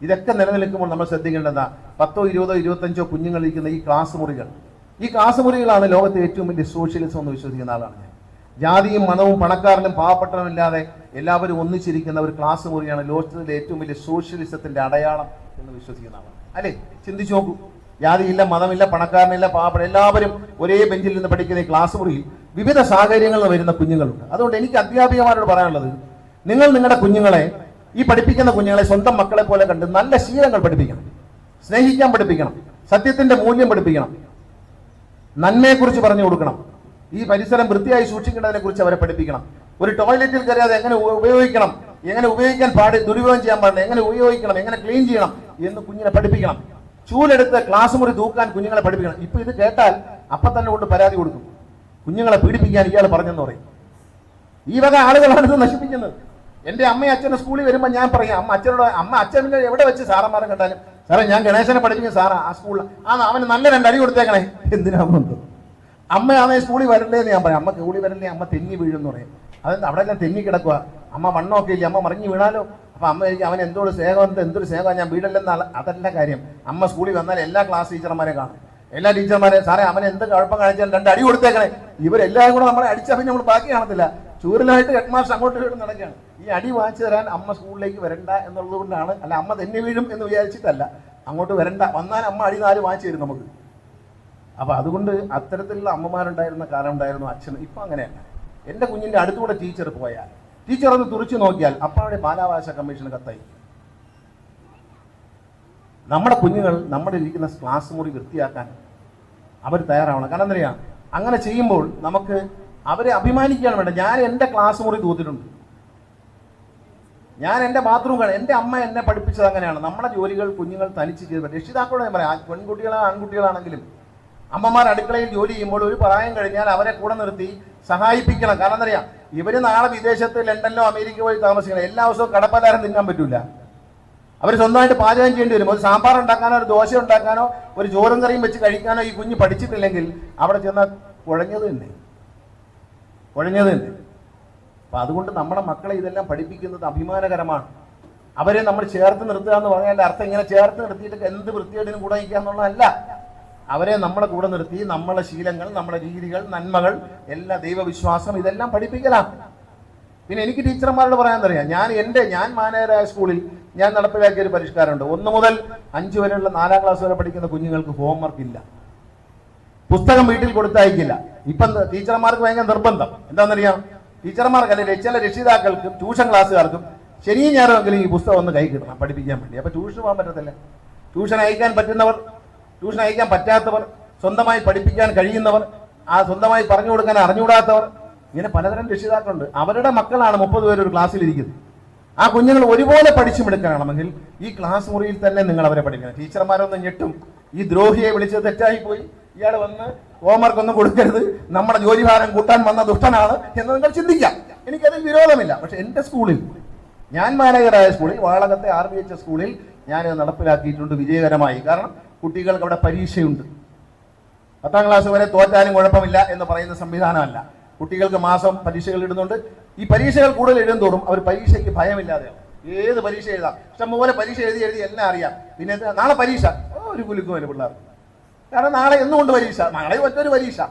ഇതൊക്കെ നിലനിൽക്കുമ്പോൾ നമ്മൾ ശ്രദ്ധിക്കേണ്ടതാ പത്തോ ഇരുപതോ ഇരുപത്തഞ്ചോ കുഞ്ഞുങ്ങൾ ഇരിക്കുന്ന ഈ ക്ലാസ് മുറികൾ ഈ ക്ലാസ് മുറികളാണ് ലോകത്തെ ഏറ്റവും വലിയ സോഷ്യലിസം എന്ന് വിശ്വസിക്കുന്ന ആളാണ് ഞാൻ. ജാതിയും മതവും പണക്കാരനും പാവപ്പെട്ടവനും ഇല്ലാതെ എല്ലാവരും ഒന്നിച്ചിരിക്കുന്ന ഒരു ക്ലാസ് മുറിയാണ് ലോകത്തിലെ ഏറ്റവും വലിയ സോഷ്യലിസത്തിന്റെ അടയാളം എന്ന് വിശ്വസിക്കുന്ന ആളാണ്. അല്ലേ? ചിന്തിച്ചു നോക്കൂ. ജാതിയില്ല മതമില്ല പണക്കാരനില്ല പാവപ്പെട്ട എല്ലാവരും ഒരേ ബെഞ്ചിൽ നിന്ന് പഠിക്കുന്ന ഈ ക്ലാസ് മുറിയിൽ വിവിധ സാഹചര്യങ്ങളിൽ വരുന്ന കുഞ്ഞുങ്ങളുണ്ട്. അതുകൊണ്ട് എനിക്ക് അധ്യാപികമാരോട് പറയാനുള്ളത് നിങ്ങൾ നിങ്ങളുടെ കുഞ്ഞുങ്ങളെ ഈ പഠിപ്പിക്കുന്ന കുഞ്ഞുങ്ങളെ സ്വന്തം മക്കളെ പോലെ കണ്ട് നല്ല ശീലങ്ങൾ പഠിപ്പിക്കണം. സ്നേഹിക്കാൻ പഠിപ്പിക്കണം. സത്യത്തിന്റെ മൂല്യം പഠിപ്പിക്കണം. നന്മയെക്കുറിച്ച് പറഞ്ഞു കൊടുക്കണം. ഈ പരിസരം വൃത്തിയായി സൂക്ഷിക്കേണ്ടതിനെ കുറിച്ച് അവരെ പഠിപ്പിക്കണം. ഒരു ടോയ്ലറ്റിൽ കയറി അത് എങ്ങനെ ഉപയോഗിക്കണം? എങ്ങനെ ഉപയോഗിക്കാൻ പാടി ദുരുപയോഗം ചെയ്യാൻ പാടില്ല? എങ്ങനെ ഉപയോഗിക്കണം? എങ്ങനെ ക്ലീൻ ചെയ്യണം? എന്ന് കുഞ്ഞിനെ പഠിപ്പിക്കണം. ചൂലെടുത്ത് ക്ലാസ് മുറി തൂക്കാൻ കുഞ്ഞുങ്ങളെ പഠിപ്പിക്കണം. ഇപ്പൊ ഇത് കേട്ടാൽ അപ്പൊ തന്നെ കൊണ്ട് പരാതി കൊടുക്കും. കുഞ്ഞുങ്ങളെ പീഡിപ്പിക്കാൻ ഇയാൾ പറഞ്ഞെന്ന് പറയും. ഈ വക ആളുകളാണ് ഇത് നശിപ്പിക്കുന്നത്. എന്റെ അമ്മയും അച്ഛനും സ്കൂളിൽ വരുമ്പോൾ ഞാൻ പറയാം അമ്മ അച്ഛനോട് അമ്മ അച്ഛനെ എവിടെ വെച്ച് സാറന്മാരെ കണ്ടാലും? സാറേ ഞാൻ ഗണേശനെ പഠിപ്പിക്കും സാറാ ആ സ്കൂളിൽ. ആ അവന് നല്ല രണ്ട് അടി കൊടുത്തേക്കണേ. എന്തിനാ അമ്മയാണെ സ്കൂളിൽ വരണ്ടേ എന്ന് ഞാൻ പറയാം. അമ്മ സ്കൂളിൽ വരണ്ടേ അമ്മ തെന്നി വീഴും പറയും. അതെന്താ അവിടെ എല്ലാം തെന്നി കിടക്കുക അമ്മ മണ്ണൊക്കെ ഇല്ല? അമ്മ മറിഞ്ഞു വീണാലോ? അപ്പൊ അമ്മ എനിക്ക് അവൻ എന്തോട് സ്നേഹം എന്ത് എന്തൊരു സ്നേഹം? ഞാൻ വീടല്ലെന്ന അതല്ല കാര്യം. അമ്മ സ്കൂളിൽ വന്നാൽ എല്ലാ ക്ലാസ് ടീച്ചർമാരെ കാണും. എല്ലാ ടീച്ചർമാരെ സാറേ അവൻ എന്ത് കുഴപ്പം കാണിച്ചാൽ രണ്ട് അടി കൊടുത്തേക്കണേ. ഇവരെല്ലാവരും കൂടെ നമ്മളെ അടിച്ചാൽ പിന്നെ നമ്മൾ ബാക്കി കാണത്തില്ല. ചൂരലായിട്ട് ഹെഡ് മാസ്റ്റർ അങ്ങോട്ട് ഇങ്ങോട്ട് നടക്കുകയാണ്. ഈ അടി വാങ്ങിച്ചു തരാൻ അമ്മ സ്കൂളിലേക്ക് വരണ്ട എന്നുള്ളത് കൊണ്ടാണ് അല്ല അമ്മ തന്നെ വീഴും എന്ന് വിചാരിച്ചിട്ടല്ല. അങ്ങോട്ട് വരണ്ട. വന്നാൽ അമ്മ അടി നാല് വാങ്ങിച്ചു തരും നമുക്ക്. അപ്പൊ അതുകൊണ്ട് അത്തരത്തിലുള്ള അമ്മമാരുണ്ടായിരുന്ന കാലം ഉണ്ടായിരുന്നു അച്ഛൻ. ഇപ്പൊ അങ്ങനെയല്ല. എന്റെ കുഞ്ഞിന്റെ അടുത്തുകൂടെ ടീച്ചർ പോയാൽ ടീച്ചർ ഒന്ന് തുറച്ചു നോക്കിയാൽ അപ്പാടെ ബാലാവകാശ കമ്മീഷന് കത്തായി. നമ്മുടെ കുഞ്ഞുങ്ങൾ നമ്മുടെ ഇരിക്കുന്ന ക്ലാസ് മുറി വൃത്തിയാക്കാൻ അവർ തയ്യാറാവണം. കാരണം എന്താ അങ്ങനെ ചെയ്യുമ്പോൾ നമുക്ക് അവരെ അഭിമാനിക്കുകയാണ് വേണ്ട ഞാൻ എന്റെ ക്ലാസ് മുറി തൂത്തിട്ടുണ്ട്. ഞാൻ എന്റെ ബാത്റൂം കാണും എന്റെ അമ്മ എന്നെ പഠിപ്പിച്ചത് അങ്ങനെയാണ്. നമ്മുടെ ജോലികൾ കുഞ്ഞുങ്ങൾ തനിച്ച് ചെയ്ത് രക്ഷിതാക്കളോട് ഞാൻ പറയാം പെൺകുട്ടികളാണ് പെൺകുട്ടികളോ ആൺകുട്ടികളാണെങ്കിലും അമ്മമാർ അടുക്കളയിൽ ജോലി ചെയ്യുമ്പോൾ ഒരു പ്രായം കഴിഞ്ഞാൽ അവരെ കൂടെ നിർത്തി സഹായിപ്പിക്കണം. കാരണം എന്താ ഇവർ നാളെ വിദേശത്ത് ലണ്ടനിലോ അമേരിക്ക പോയി താമസിക്കണം. എല്ലാ ദിവസവും കടപ്പലാരം തിന്നാൻ പറ്റില്ല അവർ സ്വന്തമായിട്ട് പാചകം ചെയ്യേണ്ടി വരും. ഒരു സാമ്പാർ ഉണ്ടാക്കാനോ ഒരു ദോശ ഉണ്ടാക്കാനോ ഒരു ചോറും കറിയും വെച്ച് കഴിക്കാനോ ഈ കുഞ്ഞ് പഠിച്ചിട്ടില്ലെങ്കിൽ അവിടെ ചെന്നാൽ കുഴഞ്ഞത് തന്നെ കുഴഞ്ഞത് തന്നെ അപ്പൊ അതുകൊണ്ട് നമ്മുടെ മക്കളെ ഇതെല്ലാം പഠിപ്പിക്കുന്നത് അഭിമാനകരമാണ്. അവരെ നമ്മൾ ചേർത്ത് നിർത്തുക എന്ന് പറഞ്ഞാൽ അർത്ഥം ഇങ്ങനെ ചേർത്ത് നിർത്തിയിട്ട് എന്ത് വൃത്തികേടിനും കൂടെ നിൽക്കുക എന്നുള്ളതല്ല. അവരെ നമ്മളെ കൂടെ നിർത്തി നമ്മളെ ശീലങ്ങൾ നമ്മളെ രീതികൾ നന്മകൾ എല്ലാ ദൈവവിശ്വാസം ഇതെല്ലാം പഠിപ്പിക്കലാണ് പിന്നെ എനിക്ക് ടീച്ചർമാരോട് പറയാൻ അറിയാം ഞാൻ എന്റെ ഞാൻ മാനേജരായ സ്കൂളിൽ ഞാൻ നടപ്പിലാക്കിയ ഒരു പരിഷ്കാരമുണ്ട്. ഒന്ന് മുതൽ അഞ്ച് വരെയുള്ള നാലാം ക്ലാസ് വരെ പഠിക്കുന്ന കുഞ്ഞുങ്ങൾക്ക് ഹോംവർക്ക് ഇല്ല. പുസ്തകം വീട്ടിൽ കൊടുത്തയക്കില്ല. ഇപ്പം ടീച്ചർമാർക്ക് ഭയങ്കര നിർബന്ധം. എന്താണെന്നറിയാം? ടീച്ചർമാർക്ക് അല്ലെങ്കിൽ ചില രക്ഷിതാക്കൾക്കും ട്യൂഷൻ ക്ലാസ്സുകാർക്കും ശനിയും ഞായറുമെങ്കിലും ഈ പുസ്തകം ഒന്ന് കൈ കിട്ടണം പഠിപ്പിക്കാൻ വേണ്ടി. അപ്പൊ ട്യൂഷൻ പോകാൻ പറ്റത്തില്ല. ട്യൂഷൻ അയക്കാൻ പറ്റുന്നവർ ട്യൂഷൻ അയക്കാൻ പറ്റാത്തവർ സ്വന്തമായി പഠിപ്പിക്കാൻ കഴിയുന്നവർ ആ സ്വന്തമായി പറഞ്ഞു കൊടുക്കാൻ അറിഞ്ഞുകൂടാത്തവർ ഇങ്ങനെ പലതരം രക്ഷിതാക്കളുണ്ട്. അവരുടെ മക്കളാണ് മുപ്പത് പേര് ഒരു ക്ലാസ്സിൽ ഇരിക്കുന്നത് ആ കുഞ്ഞുങ്ങൾ ഒരുപോലെ പഠിച്ചു ഈ ക്ലാസ് മുറിയിൽ തന്നെ നിങ്ങൾ അവരെ പഠിക്കണം. ടീച്ചർമാരൊന്നും ഞെട്ടും. ഈ ദ്രോഹിയെ വിളിച്ചത് തെറ്റായി പോയി ഇയാൾ വന്ന് ഹോംവർക്ക് ഒന്നും കൊടുക്കരുത്. നമ്മുടെ ജോലിഭാരം കൂട്ടാൻ വന്ന ദുഷ്ടനാണ് എന്ന് നിങ്ങൾ ചിന്തിക്കാം. എനിക്കതിൽ വിരോധമില്ല. പക്ഷെ എന്റെ സ്കൂളിൽ ഞാൻ മാനേജറായ സ്കൂളിൽ വാളകത്തെ ആർ ബി എച്ച് സ്കൂളിൽ ഞാൻ നടപ്പിലാക്കിയിട്ടുണ്ട് വിജയകരമായി. കാരണം കുട്ടികൾക്ക് അവിടെ പരീക്ഷയുണ്ട്. പത്താം ക്ലാസ് വരെ തോറ്റാലും കുഴപ്പമില്ല എന്ന് പറയുന്ന സംവിധാനമല്ല. കുട്ടികൾക്ക് മാസം പരീക്ഷകൾ ഇടുന്നുണ്ട്. ഈ പരീക്ഷകൾ കൂടുതൽ എഴുതും തോറും അവർ പരീക്ഷയ്ക്ക് ഭയമില്ലാതെ ഏത് പരീക്ഷ എഴുതാം? ഇഷ്ടംപോലെ പരീക്ഷ എഴുതി എഴുതി എല്ലാം അറിയാം. പിന്നെ? നാളെ പരീക്ഷ. ഒരു കുലുക്കുമല്ല പിള്ളേർ കാരണം നാളെ എന്നുകൊണ്ട് പരീക്ഷ. നാളെ മറ്റൊരു പരീക്ഷ.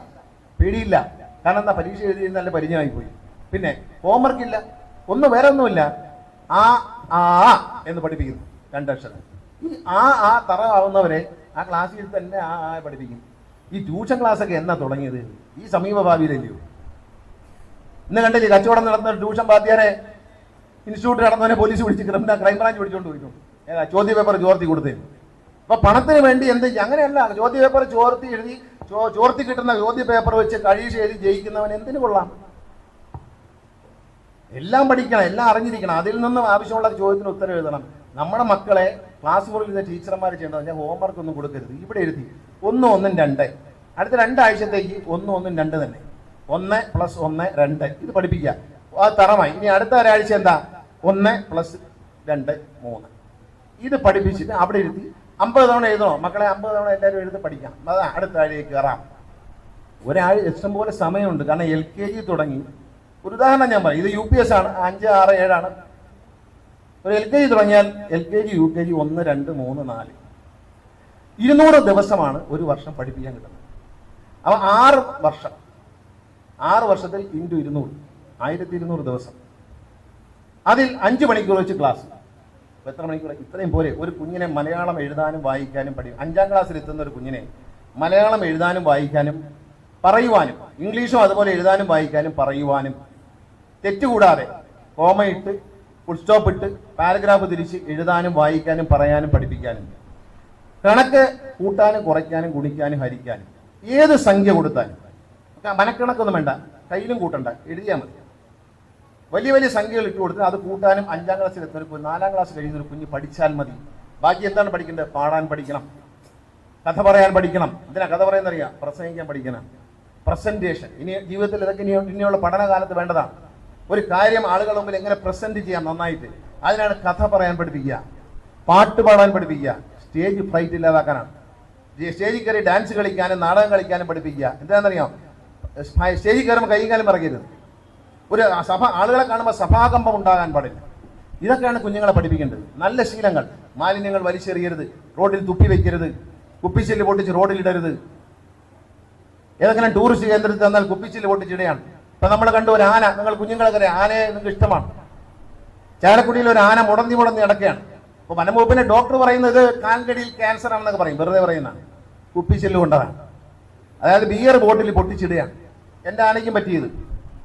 പേടിയില്ല. കാരണം എന്താ? പരീക്ഷ എഴുതി നല്ല പരിചയമായി പോയി. പിന്നെ ഹോംവർക്ക് ഇല്ല. ഒന്നും വേറെ ഒന്നുമില്ല. ആ ആ എന്ന് പഠിപ്പിക്കുന്നു. രണ്ടക്ഷരം ഈ ആ ആ തറ ആവുന്നവരെ ആ ക്ലാസ്സിൽ തന്നെ ആ ആ പഠിപ്പിക്കും. ഈ ട്യൂഷൻ ക്ലാസ് ഒക്കെ എന്നാ തുടങ്ങിയത്? ഈ സമീപഭാവിയിലല്ലയോ ഇന്ന് കണ്ടില്ലേ കച്ചവടം നടന്ന ട്യൂഷൻ വാദ്യാരെ ഇൻസ്റ്റിറ്റ്യൂട്ട് നടന്നവനെ പോലീസ് പിടിച്ച് ക്രിമിനൽ ക്രൈംബ്രാഞ്ച് പിടിച്ചോണ്ട് പോയിട്ടുണ്ട് ഏതാ ചോദ്യ പേപ്പർ ചോർത്തി കൊടുത്തേ. അപ്പൊ പണത്തിന് വേണ്ടി എന്ത്? അങ്ങനെയല്ല ചോദ്യ പേപ്പർ ചോർത്തി എഴുതി ചോർത്തി കിട്ടുന്ന ചോദ്യ പേപ്പർ വെച്ച് പരീക്ഷ എഴുതി ജയിക്കുന്നവൻ എന്തിനു കൊള്ളാം? എല്ലാം പഠിക്കണം എല്ലാം അറിഞ്ഞിരിക്കണം. അതിൽ നിന്നും ആവശ്യമുള്ള ചോദ്യത്തിന് ഉത്തരം എഴുതണം. നമ്മുടെ മക്കളെ ക്ലാസ് മുറിയിൽ ടീച്ചർമാർ ചെയ്യേണ്ടത് ഞാൻ ഹോംവർക്ക് ഒന്നും കൊടുക്കരുത്. ഇവിടെ എഴുതി. ഒന്ന് ഒന്നും രണ്ട്. അടുത്ത രണ്ടാഴ്ചത്തേക്ക് ഒന്ന് ഒന്നും രണ്ട് തന്നെ. ഒന്ന് പ്ലസ് ഒന്ന് രണ്ട്. ഇത് പഠിപ്പിക്കുക. ആ തറമായി. ഇനി അടുത്ത ഒരാഴ്ച എന്താ? ഒന്ന് പ്ലസ് രണ്ട് മൂന്ന്. ഇത് പഠിപ്പിച്ചിട്ട് അവിടെ ഇരുത്തി അമ്പത് തവണ എഴുതണോ? മക്കളെ അമ്പത് തവണ എല്ലാവരും എഴുതി പഠിക്കാം. അതാ അടുത്ത ആഴ്ചയ്ക്ക് കയറാം. ഒരാഴ്ച ഇഷ്ടംപോലെ സമയമുണ്ട്. കാരണം എൽ കെ ജി തുടങ്ങി. ഒരു ഉദാഹരണം ഞാൻ പറയും. ഇത് യു പി എസ് ആണ്. അഞ്ച് ആറ് ഏഴാണ്. ഒരു എൽ കെ ജി തുടങ്ങിയാൽ L K G U K G ഒന്ന് രണ്ട് മൂന്ന് നാല്. ഇരുന്നൂറ് ദിവസമാണ് ഒരു വർഷം പഠിപ്പിക്കാൻ കിട്ടുന്നത്. അപ്പൊ ആറ് വർഷം. ആറ് വർഷത്തിൽ ഇന്റു ഇരുന്നൂറ്. ആയിരത്തി ഇരുന്നൂറ് ദിവസം. അതിൽ അഞ്ച് മണിക്കൂർ വെച്ച് ക്ലാസ് എത്ര മണിക്കൂർ? ഇത്രയും പോലെ ഒരു കുഞ്ഞിനെ മലയാളം എഴുതാനും വായിക്കാനും പഠിക്കും അഞ്ചാം ക്ലാസ്സിൽ എത്തുന്ന ഒരു കുഞ്ഞിനെ മലയാളം എഴുതാനും വായിക്കാനും പറയുവാനും ഇംഗ്ലീഷും അതുപോലെ എഴുതാനും വായിക്കാനും പറയുവാനും തെറ്റുകൂടാതെ കോമയിട്ട് ഫുൾ സ്റ്റോപ്പ് ഇട്ട് പാരഗ്രാഫ് തിരിച്ച് എഴുതാനും വായിക്കാനും പറയാനും പഠിപ്പിക്കാനും. കണക്ക് കൂട്ടാനും കുറയ്ക്കാനും ഗുണിക്കാനും ഹരിക്കാനും. ഏത് സംഖ്യ കൊടുത്താലും. മനക്കണക്കൊന്നും വേണ്ട. കയ്യിലും കൂട്ടണ്ട. എഴുതിയാൽ മതി. വലിയ വലിയ സംഖ്യകൾ ഇട്ട് കൊടുത്ത് അത് കൂട്ടാനും അഞ്ചാം ക്ലാസ്സിൽ എത്തുന്ന നാലാം ക്ലാസ് കഴിയുന്ന ഒരു കുഞ്ഞ് പഠിച്ചാൽ മതി. ബാക്കി എന്താണ് പഠിക്കേണ്ടത്? പാടാൻ പഠിക്കണം. കഥ പറയാൻ പഠിക്കണം. എന്തിനാ കഥ പറയുന്നറിയാം? പ്രസംഗിക്കാൻ പഠിക്കണം. പ്രസന്റേഷൻ ഇനി ജീവിതത്തിൽ ഇതൊക്കെ ഇനി ഇനിയുള്ള പഠനകാലത്ത് വേണ്ടതാണ്. ഒരു കാര്യം ആളുകളുടെ മുമ്പിൽ എങ്ങനെ പ്രസന്റ് ചെയ്യാം നന്നായിട്ട്? അതിനാണ് കഥ പറയാൻ പഠിപ്പിക്കുക. പാട്ട് പാടാൻ പഠിപ്പിക്കുക. സ്റ്റേജ് ഫ്ലൈറ്റ് ഇല്ലാതാക്കാനാണ്. സ്റ്റേജിൽ കയറി ഡാൻസ് കളിക്കാനും നാടകം കളിക്കാനും പഠിപ്പിക്കുക. എന്താണെന്നറിയാം? സ്റ്റേജിൽ കയറുമ്പോൾ കൈയും കാലം ഒരു സഭ ആളുകളെ കാണുമ്പോൾ സഭാകമ്പം ഉണ്ടാകാൻ പാടില്ല. ഇതൊക്കെയാണ് കുഞ്ഞുങ്ങളെ പഠിപ്പിക്കേണ്ടത്. നല്ല ശീലങ്ങൾ. മാലിന്യങ്ങൾ വലിച്ചെറിയരുത്. റോഡിൽ തുപ്പി വെക്കരുത്. കുപ്പിച്ചില്ല് പൊട്ടിച്ച് റോഡിൽ ഇടരുത്. ഏതെങ്കിലും ടൂറിസ്റ്റ് കേന്ദ്രത്തിൽ തന്നാൽ കുപ്പിച്ചില്ല് പൊട്ടിച്ചിടുകയാണ് ഇപ്പൊ നമ്മൾ കണ്ടു ഒരു ആന നിങ്ങൾ കുഞ്ഞുങ്ങളൊക്കെ ആനയെ നിങ്ങൾക്ക് ഇഷ്ടമാണ്. ചാലക്കുടിയിൽ ഒരു ആന മുടന്തി മുടന്തി നടക്കുകയാണ്. അപ്പോൾ വനംവകുപ്പിന്റെ ഡോക്ടർ പറയുന്നത് കാൽക്കടിയിൽ ക്യാൻസർ ആണെന്നൊക്കെ പറയും. വെറുതെ പറയുന്നതാണ് കുപ്പിച്ചെല്ലു കൊണ്ടതാണ്. അതായത് ബിയർ ബോട്ടിൽ പൊട്ടിച്ചിടുകയാണ്. എന്റെ ആനയ്ക്കും പറ്റിയത്.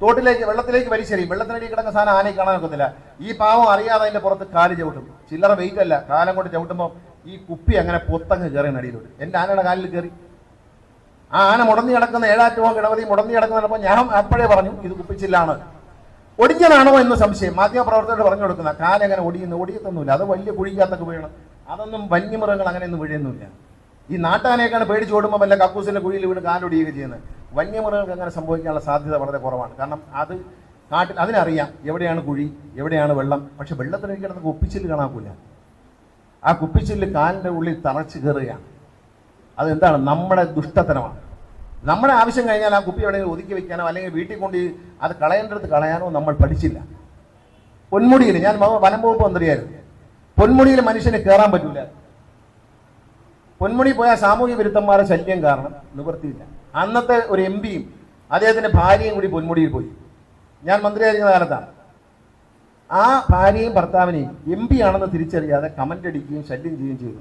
തോട്ടിലേക്ക് വെള്ളത്തിലേക്ക് വലിച്ചെറിയും. വെള്ളത്തിനടി കിടക്കുന്ന സാധനം ആനയെ കാണാൻ നോക്കുന്നില്ല ഈ പാവം അറിയാതെ അതിന്റെ പുറത്ത് കാൽ ചവിട്ടും. ചില്ലറ വെയിറ്റ് അല്ല. കാലം കൊണ്ട് ചവിട്ടുമ്പോൾ ഈ കുപ്പി അങ്ങനെ പൊത്തങ്ങ് കയറി നടിയിലോട്ട് എന്റെ ആനയുടെ കാലിൽ കയറി ആ ആന മുടങ്ങി കിടക്കുന്ന ഏഴാറ്റുമോ ഗണപതി മുടങ്ങി കിടക്കുന്നപ്പോൾ ഞാൻ അപ്പോഴേ പറഞ്ഞു ഇത് കുപ്പിച്ചില്ലാണ്. ഒടിഞ്ഞതാണോ എന്ന സംശയം. മാധ്യമപ്രവർത്തകർ പറഞ്ഞു കൊടുക്കുന്ന കാലെങ്ങനെ ഒടിയുന്നു? ഒടിയത്തൊന്നുമില്ല. അത് വലിയ കുഴിക്കകത്തൊക്കെ വീഴണം. അതൊന്നും വന്യമൃഗങ്ങൾ അങ്ങനെയൊന്നും വീഴുന്നില്ല ഈ നാട്ടാനേക്കാണ് പേടിച്ച് ഓടുമ്പോൾ വല്ല കക്കൂസിന്റെ കുഴിയിൽ വീണ് കാലൊടിയുകയൊക്കെ ചെയ്യുന്നത്. വന്യമൃഗങ്ങൾക്ക് അങ്ങനെ സംഭവിക്കാനുള്ള സാധ്യത വളരെ കുറവാണ്. കാരണം അത് നാട്ടിൽ അതിനറിയാം എവിടെയാണ് കുഴി എവിടെയാണ് വെള്ളം. പക്ഷെ വെള്ളത്തിലേക്ക് കിടന്ന് കുപ്പിച്ചില്ല് കാണാക്കൂല. ആ കുപ്പിച്ചില്ല് കാലിന്റെ ഉള്ളിൽ തറച്ചു കയറുകയാണ്. അതെന്താണ്? നമ്മുടെ ദുഷ്ടത്തരമാണ് നമ്മുടെ ആവശ്യം കഴിഞ്ഞാൽ ആ കുപ്പി എവിടെയെങ്കിലും ഒതുക്കി വെക്കാനോ അല്ലെങ്കിൽ വീട്ടിൽ കൊണ്ട് അത് കളയേണ്ടടുത്ത് കളയാനോ നമ്മൾ പഠിച്ചില്ല. പൊന്മുടിയിൽ ഞാൻ വനം മന്ത്രിയായിരുന്നു. പൊന്മുടിയിൽ മനുഷ്യന് കയറാൻ പറ്റൂല. പൊന്മുടി പോയ സാമൂഹ്യ വിരുദ്ധന്മാരുടെ ശല്യം കാരണം നിവർത്തിയില്ല. അന്നത്തെ ഒരു എം പിയും അദ്ദേഹത്തിന്റെ ഭാര്യയും കൂടി പൊന്മുടിയിൽ പോയി. ഞാൻ മന്ത്രിയായിരിക്കുന്ന കാലത്താണ്. ആ ഭാര്യയും ഭർത്താവിനെയും എം പി ആണെന്ന് തിരിച്ചറിയാതെ കമന്റ് അടിക്കുകയും ശല്യം ചെയ്യുകയും ചെയ്തു.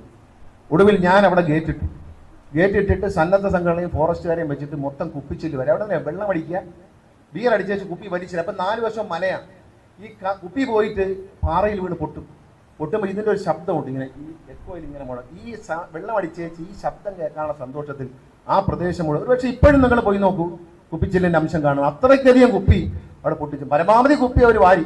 ഒടുവിൽ ഞാൻ അവിടെ ഗേറ്റ് ഇട്ടു. ഗേറ്റ് ഇട്ടിട്ട് സന്നദ്ധ സംഘടനയും ഫോറസ്റ്റുകാരെയും വെച്ചിട്ട് മൊത്തം കുപ്പിച്ചിൽ വരെ. അവിടെ വെള്ളം അടിക്കുക. ബിയർ അടിച്ചു വെച്ച് കുപ്പി വലിച്ചില്ല അപ്പം നാല് വർഷം മലയാണ് ഈ കുപ്പി പോയിട്ട് പാറയിൽ വീണ് പൊട്ടും. പൊട്ടുമ്പോൾ ഇതിന്റെ ഒരു ശബ്ദമുണ്ട്. ഇങ്ങനെ ഈ എക്കോയിൽ ഇങ്ങനെ മുഴ ഈ വെള്ളം അടിച്ചേച്ച് ഈ ശബ്ദം കേൾക്കാനുള്ള സന്തോഷത്തിൽ ആ പ്രദേശം മുഴുവൻ. പക്ഷേ ഇപ്പോഴും നിങ്ങൾ പോയി നോക്കൂ. കുപ്പിച്ചില്ലിന്റെ അംശം കാണും അത്രയ്ക്കധികം കുപ്പി അവിടെ പൊട്ടിച്ചു. പരമാവധി കുപ്പി അവർ വാരി.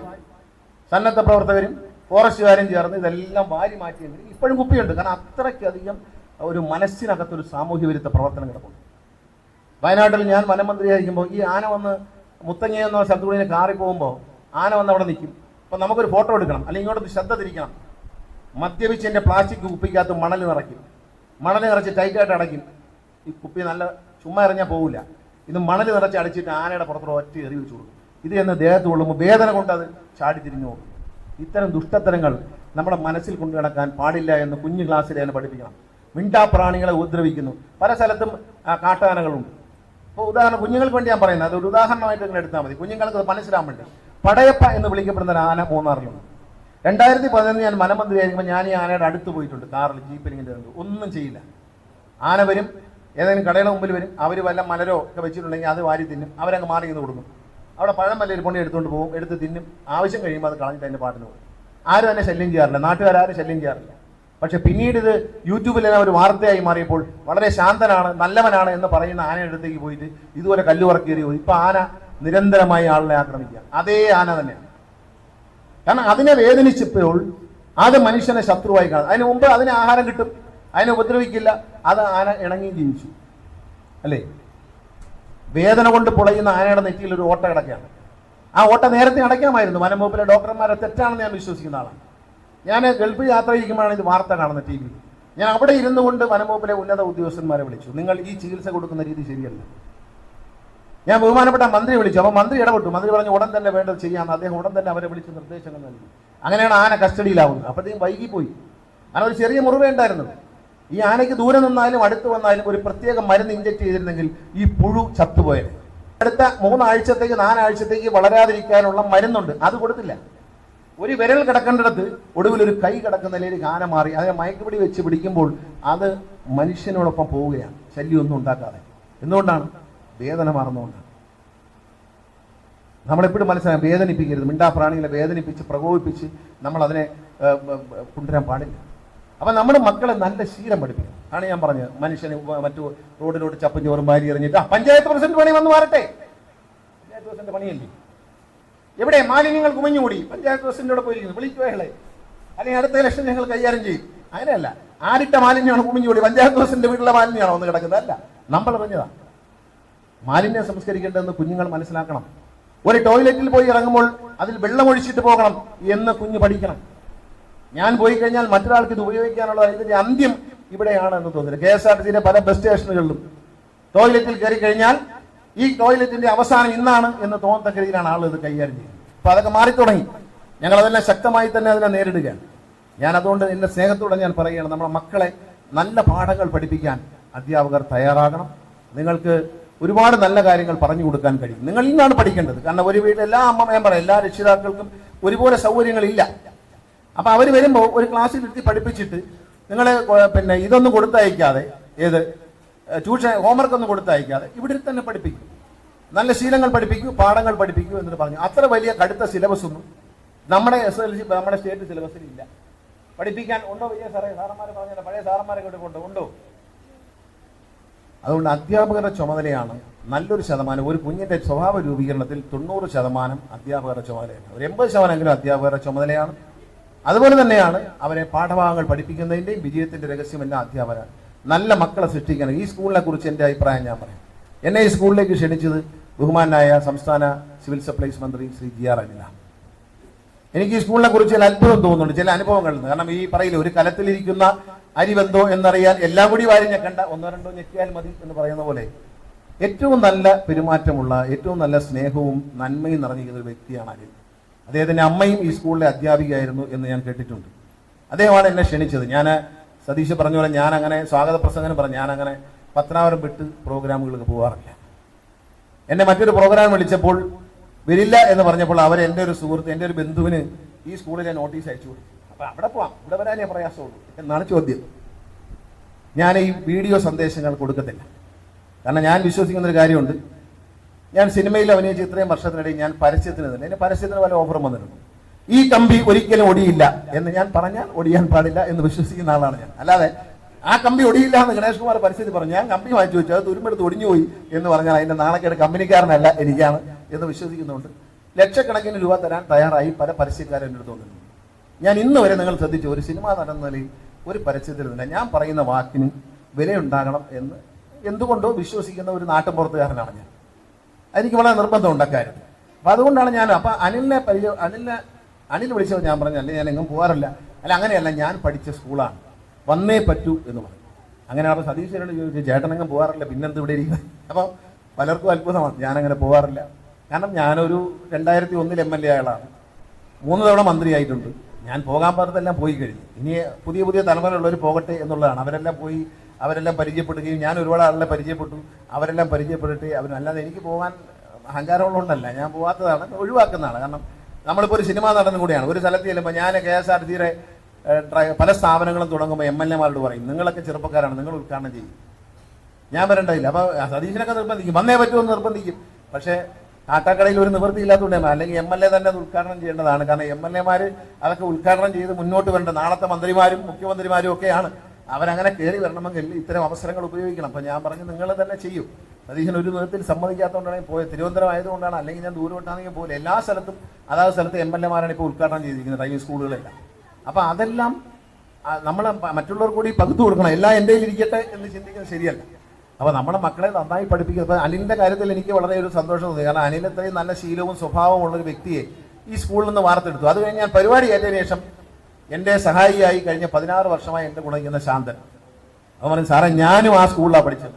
സന്നദ്ധ പ്രവർത്തകരും ഫോറസ്റ്റുകാരും ചേർന്ന് ഇതെല്ലാം വാരി മാറ്റിയെങ്കിലും ഇപ്പോഴും കുപ്പിയുണ്ട്. കാരണം അത്രയ്ക്കധികം ഒരു മനസ്സിനകത്തൊരു സാമൂഹ്യ വിരുദ്ധ പ്രവർത്തനം കിടക്കുന്നു വയനാട്ടിൽ ഞാൻ വനമന്ത്രിയായിരിക്കുമ്പോൾ ഈ ആന വന്ന് മുത്തങ്ങ എന്ന സ്ഥലത്ത് കൂടി കാറി പോകുമ്പോൾ ആന വന്ന് അവിടെ നിൽക്കും. അപ്പം നമുക്കൊരു ഫോട്ടോ എടുക്കണം. അല്ലെങ്കിൽ ഇങ്ങോട്ട് ശ്രദ്ധ തിരിക്കണം. മദ്യപിച്ച് എന്റെ പ്ലാസ്റ്റിക് കുപ്പിക്കകത്ത് മണൽ നിറയ്ക്കും. മണൽ നിറച്ച് ടൈറ്റായിട്ട് അടയ്ക്കും. ഈ കുപ്പി നല്ല ചുമ്മാ എറിഞ്ഞാൽ പോകില്ല ഇത് മണൽ നിറച്ച് അടിച്ചിട്ട് ആനയുടെ പുറത്തോട് ഒറ്റ എറി വെച്ച് കൊടുക്കും. ഇത് എന്ന് ദേഹത്ത് കൊള്ളുമ്പോൾ വേദന കൊണ്ട് അത് ചാടി തിരിഞ്ഞു പോകും. ഇത്തരം ദുഷ്ടത്തരങ്ങൾ നമ്മുടെ മനസ്സിൽ കൊണ്ടു നടക്കാൻ പാടില്ല എന്ന് കുഞ്ഞു ക്ലാസ്സിൽ തന്നെ പഠിപ്പിക്കണം. മിണ്ടാപ്രാണികളെ ഉപദ്രവിക്കുന്നു. പല സ്ഥലത്തും കാട്ടാനകളുണ്ട് ഇപ്പോൾ ഉദാഹരണം കുഞ്ഞുങ്ങൾക്ക് വേണ്ടി ഞാൻ പറയുന്നത്. അതൊരു ഉദാഹരണമായിട്ട് നിങ്ങൾ എടുത്താൽ മതി. കുഞ്ഞുങ്ങൾക്ക് അത് മനസ്സിലാൻ വേണ്ടി പടയപ്പ എന്ന് വിളിക്കപ്പെടുന്ന ഒരു ആന മൂന്നാറിലുണ്ട്. രണ്ടായിരത്തി പതിനൊന്ന് ഞാൻ വനമന്ത്രിയായിരിക്കുമ്പോൾ ഞാൻ ഈ ആനയുടെ അടുത്ത് പോയിട്ടുണ്ട്. കാറിൽ ജീപ്പിൽ ഇങ്ങനെ ഒന്നും ചെയ്യില്ല. ആന വരും ഏതെങ്കിലും കടയുടെ മുമ്പിൽ വരും. അവർ വല്ല മലരോ ഒക്കെ വെച്ചിട്ടുണ്ടെങ്കിൽ അത് വാരി തിന്നും. അവരങ്ങ് മാറി നിന്ന് കൊടുക്കും. അവിടെ പഴം വല്ല ഇരിപ്പുണ്ട് എടുത്തുകൊണ്ട് പോകും. എടുത്ത് തിന്നും. ആവശ്യം കഴിയുമ്പോൾ അത് കളഞ്ഞിട്ട് അതിന്റെ പാട്ടിന് പോകും ആരും തന്നെ ശല്യം ചെയ്യാറില്ല. നാട്ടുകാരും ശല്യം ചെയ്യാറില്ല. പക്ഷെ പിന്നീട് ഇത് യൂട്യൂബിലെല്ലാം ഒരു വാർത്തയായി മാറിയപ്പോൾ വളരെ ശാന്തനാണ് നല്ലവനാണ് എന്ന് പറയുന്ന ആനയുടെ അടുത്തേക്ക് പോയിട്ട് ഇതുപോലെ കല്ലുവറക്കേറി പോയി. ഇപ്പൊ ആന നിരന്തരമായി ആളിനെ ആക്രമിക്കുക. അതേ ആന തന്നെയാണ്. കാരണം അതിനെ വേദനിച്ചപ്പോൾ അത് മനുഷ്യനെ ശത്രുവായി കാണും. അതിന് മുമ്പ് അതിന് ആഹാരം കിട്ടും. അതിനെ ഉപദ്രവിക്കില്ല. അത് ആന ഇണങ്ങി ജീവിച്ചു അല്ലേ? വേദന കൊണ്ട് പൊളയുന്ന ആനയുടെ നെറ്റിയിൽ ഒരു ഓട്ട കിടക്കുകയാണ്. ആ ഓട്ട നേരത്തെ അടയ്ക്കാമായിരുന്നു. വനംവകുപ്പിലെ ഡോക്ടർമാരെ തെറ്റാണെന്ന് ഞാൻ വിശ്വസിക്കുന്ന ആളാണ്. ഞാൻ ഗൾഫ് യാത്ര ചെയ്യുമ്പോഴാണ് ഇത് വാർത്ത കാണുന്നത് ടി വിയിൽ ഞാൻ അവിടെ ഇരുന്നു കൊണ്ട് വനംവകുപ്പിലെ ഉന്നത ഉദ്യോഗസ്ഥന്മാരെ വിളിച്ചു. നിങ്ങൾ ഈ ചികിത്സ കൊടുക്കുന്ന രീതി ശരിയല്ല. ഞാൻ ബഹുമാനപ്പെട്ട മന്ത്രി വിളിച്ചു. അപ്പോൾ മന്ത്രി ഇടപെട്ടു. മന്ത്രി പറഞ്ഞു ഉടൻ തന്നെ വേണ്ടത് ചെയ്യാമെന്ന്. അദ്ദേഹം ഉടൻ തന്നെ അവരെ വിളിച്ച് നിർദ്ദേശങ്ങൾ നൽകി. അങ്ങനെയാണ് ആന കസ്റ്റഡിയിലാവുന്നത്. അപ്പോഴത്തേക്കും വൈകിപ്പോയി അങ്ങനെ ഒരു ചെറിയ മുറിവേ ഉണ്ടായിരുന്നത് ഈ ആനയ്ക്ക് ദൂരെ നിന്നാലും അടുത്ത് വന്നാലും ഒരു പ്രത്യേക മരുന്ന് ഇഞ്ചക്ട് ചെയ്തിരുന്നെങ്കിൽ ഈ പുഴു ചത്തുപോയത് അടുത്ത മൂന്നാഴ്ചത്തേക്ക് നാലാഴ്ചത്തേക്ക് വളരാതിരിക്കാനുള്ള മരുന്നുണ്ട്. അത് കൊടുത്തില്ല. ഒരു വിരൽ കിടക്കേണ്ടിടത്ത് ഒടുവിൽ ഒരു കൈ കിടക്കുന്ന നിലയിൽ ആന മാറി അതിനെ മയക്കുപിടി വെച്ച് പിടിക്കുമ്പോൾ അത് മനുഷ്യനോടൊപ്പം പോവുകയാണ്. ശല്യമൊന്നും ഉണ്ടാക്കാതെ. എന്തുകൊണ്ടാണ്? വേദന മാറുന്നതുകൊണ്ടാണ്. നമ്മളെപ്പോഴും മനസ്സിലാക്കാം വേദനിപ്പിക്കരുത്. മിണ്ടാപ്രാണികളെ വേദനിപ്പിച്ച് പ്രകോപിപ്പിച്ച് നമ്മൾ അതിനെ കൊണ്ടുവരാൻ പാടില്ല. അപ്പം നമ്മുടെ മക്കളെ നല്ല ശീലം പഠിപ്പിക്കണം. ആണ് ഞാൻ പറഞ്ഞത്. മനുഷ്യന് മറ്റു റോഡിലോട്ട് ചപ്പും ചോറും എറിഞ്ഞിട്ട് ആ പഞ്ചായത്ത് പ്രസിഡന്റ് പണി വന്ന് മാറട്ടെ. പഞ്ചായത്ത് പ്രസിഡന്റ് പണിയല്ലേ? എവിടെ മാലിന്യങ്ങൾ കുമിഞ്ഞുകൂടി? പഞ്ചായത്ത് പ്രസിഡന്റോട് പോയിരിക്കുന്നു. വിളിക്കുവകളെ അല്ലെങ്കിൽ അടുത്ത ഇലക്ഷൻ ഞങ്ങൾ കൈകാര്യം ചെയ്യും. അങ്ങനെയല്ല. ആരിട്ട മാലിന്യമാണ് കുമിഞ്ഞുകൂടി? പഞ്ചായത്ത് പ്രസിഡന്റ് വീട്ടിലെ മാലിന്യമാണോ ഒന്ന് കിടക്കുന്നത്. അല്ല നമ്മൾ പറഞ്ഞതാ. മാലിന്യം സംസ്കരിക്കേണ്ടതെന്ന് കുഞ്ഞുങ്ങൾ മനസ്സിലാക്കണം. ഒരു ടോയ്ലറ്റിൽ പോയി ഇറങ്ങുമ്പോൾ അതിൽ വെള്ളം ഒഴിച്ചിട്ട് പോകണം എന്ന് കുഞ്ഞ് പഠിക്കണം. ഞാൻ പോയി കഴിഞ്ഞാൽ മറ്റൊരാൾക്ക് ഇത് ഉപയോഗിക്കാനുള്ള ഇതിന്റെ അന്ത്യം ഇവിടെയാണ് എന്ന് തോന്നുന്നു. കെ എസ് ആർ ടി സിയിലെ പല ബസ് സ്റ്റേഷനുകളിലും ടോയ്ലറ്റിൽ കയറി കഴിഞ്ഞാൽ ഈ ടോയ്ലറ്റിന്റെ അവസാനം ഇന്നാണ് എന്ന് തോന്നത്തക്ക രീതിയിലാണ് ആളുകൾ ഇത് കൈകാര്യം ചെയ്യുന്നത്. അപ്പൊ അതൊക്കെ മാറി തുടങ്ങി ഞങ്ങൾ അതെല്ലാം ശക്തമായി തന്നെ അതിനെ നേരിടുകയാണ്. ഞാൻ അതുകൊണ്ട് എന്റെ സ്നേഹത്തോടെ ഞാൻ പറയുകയാണ് നമ്മുടെ മക്കളെ നല്ല പാഠങ്ങൾ പഠിപ്പിക്കാൻ അധ്യാപകർ തയ്യാറാകണം. നിങ്ങൾക്ക് ഒരുപാട് നല്ല കാര്യങ്ങൾ പറഞ്ഞു കൊടുക്കാൻ കഴിയും. നിങ്ങൾ ഇന്നാണ് പഠിക്കേണ്ടത്. കാരണം ഒരു വീട്ടിൽ എല്ലാ അമ്മ ഞാൻ പറയാം എല്ലാ രക്ഷിതാക്കൾക്കും ഒരുപോലെ സൗകര്യങ്ങളില്ല. അപ്പൊ അവർ വരുമ്പോൾ ഒരു ക്ലാസ്സിൽ ഇരുത്തി പഠിപ്പിച്ചിട്ട് നിങ്ങൾ പിന്നെ ഇതൊന്നും കൊടുത്തയക്കാതെ ഏത് ട്യൂഷൻ ഹോംവർക്ക് ഒന്നും കൊടുത്തയക്കാതെ ഇവിടെ തന്നെ പഠിപ്പിക്കും. നല്ല ശീലങ്ങൾ പഠിപ്പിക്കൂ പാഠങ്ങൾ പഠിപ്പിക്കൂ എന്നിട്ട് പറഞ്ഞു. അത്ര വലിയ കടുത്ത സിലബസ് ഒന്നും നമ്മുടെ എസ് എൽ സി നമ്മുടെ സ്റ്റേറ്റ് സിലബസിൽ ഇല്ല. പഠിപ്പിക്കാൻ ഉണ്ടോ വലിയ സാറേ? സാറന്മാർ പറഞ്ഞ പഴയ സാറന്മാരെ കൊണ്ടോ ഉണ്ടോ? അതുകൊണ്ട് അധ്യാപകരുടെ ചുമതലയാണ് നല്ലൊരു ശതമാനം ഒരു കുഞ്ഞിന്റെ സ്വഭാവ രൂപീകരണത്തിൽ തൊണ്ണൂറ് ശതമാനം അധ്യാപകരുടെ ചുമതലയാണ് ഒരു എൺപത് ശതമാനമെങ്കിലും അധ്യാപകരുടെ ചുമതലയാണ്. അതുപോലെ തന്നെയാണ് അവരെ പാഠഭാഗങ്ങൾ പഠിപ്പിക്കുന്നതിന്റെയും വിജയത്തിന്റെ രഹസ്യമെല്ലാം അധ്യാപകരാണ്. നല്ല മക്കളെ സൃഷ്ടിക്കണം. ഈ സ്കൂളിനെ കുറിച്ച് എന്റെ അഭിപ്രായം ഞാൻ പറയാം. എന്നെ ഈ സ്കൂളിലേക്ക് ക്ഷണിച്ചത് ബഹുമാനായ സംസ്ഥാന സിവിൽ സപ്ലൈസ് മന്ത്രി ശ്രീ ജി ആർ അനിലാണ് എനിക്ക് ഈ സ്കൂളിനെ കുറിച്ച് ചില അത്ഭുതം തോന്നുന്നുണ്ട് ചില അനുഭവങ്ങളിൽ നിന്ന് കാരണം ഈ പറയില്ല ഒരു കലത്തിലിരിക്കുന്ന അരി വെന്തോ എന്നറിയാൻ എല്ലാം കൂടി വാരി ഞെക്കണ്ട ഒന്നോ രണ്ടോ ഞെക്കിയാൽ മതി എന്ന് പറയുന്ന പോലെ ഏറ്റവും നല്ല പെരുമാറ്റമുള്ള ഏറ്റവും നല്ല സ്നേഹവും നന്മയും നിറഞ്ഞിരിക്കുന്ന ഒരു വ്യക്തിയാണ് അനിൽ. അദ്ദേഹത്തിന്റെ അമ്മയും ഈ സ്കൂളിലെ അധ്യാപികയായിരുന്നു എന്ന് ഞാൻ കേട്ടിട്ടുണ്ട്. അദ്ദേഹമാണ് എന്നെ ക്ഷണിച്ചത്. ഞാൻ സതീഷ് പറഞ്ഞ പോലെ ഞാൻ അങ്ങനെ സ്വാഗത പ്രസംഗനം പറഞ്ഞു ഞാൻ അങ്ങനെ പത്തനാപുരം വിട്ട് പ്രോഗ്രാമുകൾക്ക് പോകാറില്ല എന്നെ മറ്റൊരു പ്രോഗ്രാം വിളിച്ചപ്പോൾ വരില്ല എന്ന് പറഞ്ഞപ്പോൾ അവർ എന്റെ ഒരു സുഹൃത്ത് എന്റെ ഒരു ബന്ധുവിന് ഈ സ്കൂളിലെ നോട്ടീസ് അയച്ചു കൊടുത്തു. അപ്പൊ അവിടെ പോവാം. ഇവിടെ വരാനേ പ്രയാസമുള്ളൂ എന്നാണ് ചോദ്യം. ഞാൻ ഈ വീഡിയോ സന്ദേശങ്ങൾ കൊടുക്കത്തില്ല. കാരണം ഞാൻ വിശ്വസിക്കുന്ന ഒരു കാര്യമുണ്ട്. ഞാൻ സിനിമയിൽ അഭിനയിച്ച ഇത്രയും വർഷത്തിനിടയിൽ ഞാൻ പരസ്യത്തിന് തന്നെ എന്നെ പരസ്യത്തിന് പല ഓഫറും വന്നിട്ടുണ്ട്. ഈ കമ്പി ഒരിക്കലും ഒടിയില്ല എന്ന് ഞാൻ പറഞ്ഞാൽ ഒടിയാൻ പാടില്ല എന്ന് വിശ്വസിക്കുന്ന ആളാണ് ഞാൻ. അല്ലാതെ ആ കമ്പി ഒടിയില്ല എന്ന് ഗണേഷ് കുമാർ പരിസ്ഥിതി പറഞ്ഞു. ഞാൻ കമ്പി വാങ്ങിച്ചു വെച്ചു. അത് തുരുമ്പെടുത്ത് ഒടിഞ്ഞു പോയി എന്ന് പറഞ്ഞാൽ അതിന്റെ നാണക്കേട് കമ്പനിക്കാരനല്ല എനിക്കാണ് എന്ന് വിശ്വസിക്കുന്നുണ്ട്. ലക്ഷക്കണക്കിന് രൂപ തരാൻ തയ്യാറായി പല പരസ്യക്കാരും എന്റെ അടുത്ത് ഞാൻ ഇന്ന് വരെ നിങ്ങൾ ശ്രദ്ധിച്ചു ഒരു സിനിമ നടന്ന ഒരു പരസ്യത്തിൽ നിന്നില്ല ഞാൻ പറയുന്ന വാക്കിന് വിലയുണ്ടാകണം എന്ന് എന്തുകൊണ്ടോ വിശ്വസിക്കുന്ന ഒരു നാട്ടുപുറത്തുകാരനാണ് ഞാൻ. എനിക്ക് വളരെ നിർബന്ധമുണ്ട് അക്കാര്യം അപ്പൊ അതുകൊണ്ടാണ് ഞാൻ അപ്പൊ അനിലിനെ പരിചയ അനിലിനെ അനിൽ വിളിച്ചത് ഞാൻ പറഞ്ഞു അല്ലെങ്കിൽ ഞാൻ എങ്ങും പോകാറില്ല. അല്ല അങ്ങനെയല്ല ഞാൻ പഠിച്ച സ്കൂളാണ്. വന്നേ പറ്റൂ എന്ന് പറഞ്ഞു. അങ്ങനെ അവിടെ സതീശ്വരനോട് ചോദിച്ചു ചേട്ടനെങ്ങും പോകാറില്ല പിന്നെന്ത് ഇവിടെ ഇരിക്കുന്നത് അപ്പോൾ പലർക്കും അത്ഭുതമാണ് ഞാനങ്ങനെ പോകാറില്ല. കാരണം ഞാനൊരു രണ്ടായിരത്തി ഒന്നിൽ എം എൽ എ ആളാണ്. മൂന്ന് തവണ മന്ത്രിയായിട്ടുണ്ട് ഞാൻ പോകാൻ പറഞ്ഞതെല്ലാം പോയി കഴിഞ്ഞു. ഇനി പുതിയ പുതിയ തലമുറയുള്ളവർ പോകട്ടെ എന്നുള്ളതാണ്. അവരെല്ലാം പോയി അവരെല്ലാം പരിചയപ്പെടുകയും ഞാൻ ഒരുപാട് ആളുകളെ പരിചയപ്പെട്ടു. അവരെല്ലാം പരിചയപ്പെട്ടിട്ട് അവരല്ലാതെ എനിക്ക് പോകാൻ അഹങ്കാരമുള്ളതുകൊണ്ടല്ല ഞാൻ പോകാത്തതാണ് ഒഴിവാക്കുന്നതാണ്. കാരണം നമ്മളിപ്പോൾ ഒരു സിനിമാ നടൻ കൂടിയാണ്. ഒരു സ്ഥലത്ത് ചെല്ലുമ്പോൾ ഞാൻ കെ എസ് ആർ ടിയുടെ പല സ്ഥാപനങ്ങളും തുടങ്ങുമ്പോൾ എം എൽ എമാരോട് പറയും നിങ്ങളൊക്കെ ചെറുപ്പക്കാരാണ് നിങ്ങൾ ഉദ്ഘാടനം ചെയ്യും. ഞാൻ വരേണ്ടതില്ല അപ്പോൾ സതീശനൊക്കെ നിർബന്ധിക്കും. വന്നേ പറ്റുമെന്ന് നിർബന്ധിക്കും. പക്ഷേ ആട്ടാക്കടയിൽ ഒരു നിവൃത്തി ഇല്ലാത്തതുകൊണ്ട് അല്ലെങ്കിൽ എം എൽ എ തന്നെ അത് ഉദ്ഘാടനം ചെയ്യേണ്ടതാണ്. കാരണം എം എൽ എമാർ അതൊക്കെ ഉദ്ഘാടനം ചെയ്ത് മുന്നോട്ട് വരേണ്ട നാളത്തെ മന്ത്രിമാരും മുഖ്യമന്ത്രിമാരും ഒക്കെയാണ്. അവരങ്ങനെ കയറി വരണമെങ്കിൽ ഇത്തരം അവസരങ്ങൾ ഉപയോഗിക്കണം. അപ്പം ഞാൻ പറഞ്ഞു നിങ്ങൾ തന്നെ ചെയ്യും. സതീശൻ ഒരു വിധത്തിൽ സമ്മതിക്കാത്തതുകൊണ്ടാണ് പോയത് തിരുവനന്തപുരം ആയതുകൊണ്ടാണ്. അല്ലെങ്കിൽ ഞാൻ ദൂരോട്ടാണെങ്കിൽ പോലും എല്ലാ സ്ഥലത്തും അതാത് സ്ഥലത്ത് എം എൽ എമാരാണ് ഇപ്പോൾ ഉദ്ഘാടനം ചെയ്തിരിക്കുന്നത് ഹൈവേ സ്കൂളുകളെല്ലാം. അപ്പം അതെല്ലാം നമ്മൾ മറ്റുള്ളവർ കൂടി പകുത്തു കൊടുക്കണം. എല്ലാം എന്റെ ഇരിക്കട്ടെ എന്ന് ചിന്തിക്കുന്നത് ശരിയല്ല. അപ്പോൾ നമ്മുടെ മക്കളെ നന്നായി പഠിപ്പിക്കുക. അപ്പോൾ അനിലിന്റെ കാര്യത്തിൽ എനിക്ക് വളരെ ഒരു സന്തോഷം തോന്നി. കാരണം അനിൽ ഇത്രയും നല്ല ശീലവും സ്വഭാവവും ഉള്ളൊരു വ്യക്തിയെ ഈ സ്കൂളിൽ നിന്ന് വാർത്തെടുത്തു. അത് കഴിഞ്ഞ് ഞാൻ പരിപാടി ഏറ്റതിനു ശേഷം എന്റെ സഹായിയായി കഴിഞ്ഞ പതിനാറ് വർഷമായി എന്റെ നിൽക്കുന്ന ശാന്തൻ. അവൻ പറയും സാറേ ഞാനും ആ സ്കൂളിലാണ് പഠിച്ചത്.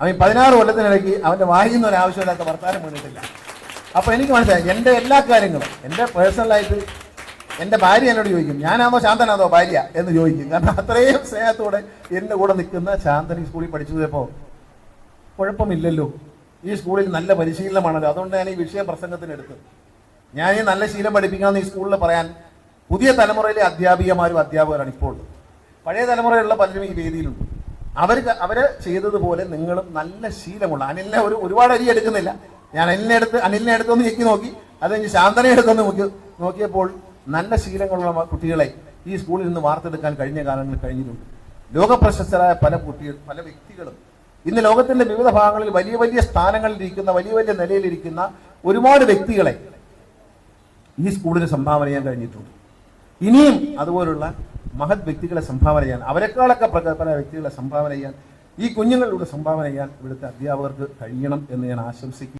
അവൻ പതിനാറ് കൊല്ലത്തിനിടയ്ക്ക് അവന്റെ വായിൽ നിന്ന് ഒരു ആവശ്യമില്ലാത്ത വർത്താനം വീണിട്ടില്ല. അപ്പൊ എനിക്ക് മനസ്സിലായി എന്റെ എല്ലാ കാര്യങ്ങളും എന്റെ പേഴ്സണലായിട്ട് എന്റെ ഭാര്യ എന്നോട് ചോദിക്കും ഞാനാണോ ശാന്തനാണോ ഭാര്യ? എന്ന് ചോദിക്കും. കാരണം അത്രയും സ്നേഹത്തോടെ എന്റെ കൂടെ നിൽക്കുന്ന ശാന്തൻ ഈ സ്കൂളിൽ പഠിച്ചു പോയപ്പോ കുഴപ്പമില്ലല്ലോ ഈ സ്കൂളിൽ നല്ല പരിശീലനമാണല്ലോ. അതുകൊണ്ട് ഞാൻ ഈ വിഷയം പ്രസംഗത്തിന് എടുത്തത് ഞാൻ ഈ നല്ല ശീലം പഠിപ്പിക്കണമെന്ന് ഈ സ്കൂളിൽ പറയാൻ പുതിയ തലമുറയിലെ അധ്യാപികമാരും അധ്യാപകരാണ് ഇപ്പോൾ പഴയ തലമുറയിലുള്ള പലരും ഈ വേദിയിലുണ്ട്. അവർ അവർ ചെയ്തതുപോലെ നിങ്ങളും നല്ല ശീലമുള്ള അനിലിനെ ഒരു ഒരുപാട് അരി എടുക്കുന്നില്ല. ഞാൻ അനിലിനെ എടുത്ത് അനിലിനെ എടുത്തൊന്ന് ഞെക്കി നോക്കി. അത് കഴിഞ്ഞ് ശാന്തനെ എടുത്തൊന്ന് നോക്കി നോക്കിയപ്പോൾ നല്ല ശീലങ്ങളുള്ള കുട്ടികളെ ഈ സ്കൂളിൽ നിന്ന് വാർത്തെടുക്കാൻ കഴിഞ്ഞ കാലങ്ങളിൽ കഴിഞ്ഞിട്ടുണ്ട്. ലോകപ്രശസ്തരായ പല കുട്ടികൾ പല വ്യക്തികളും ഇന്ന് ലോകത്തിന്റെ വിവിധ ഭാഗങ്ങളിൽ വലിയ വലിയ സ്ഥാനങ്ങളിൽ ഇരിക്കുന്ന വലിയ വലിയ നിലയിലിരിക്കുന്ന ഒരുപാട് വ്യക്തികളെ ഈ സ്കൂളിന് സംഭാവന ചെയ്യാൻ കഴിഞ്ഞിട്ടുണ്ട്. ഇനിയും അതുപോലുള്ള മഹത് വ്യക്തികളെ സംഭാവന ചെയ്യാൻ അവരെക്കാളൊക്കെ പ്രഗത്ഭരായ വ്യക്തികളെ സംഭാവന ചെയ്യാൻ ഈ കുഞ്ഞുങ്ങളിലൂടെ സംഭാവന ചെയ്യാൻ ഇവിടുത്തെ അധ്യാപകർക്ക് കഴിയണം എന്ന് ഞാൻ ആശംസിക്കുന്നു.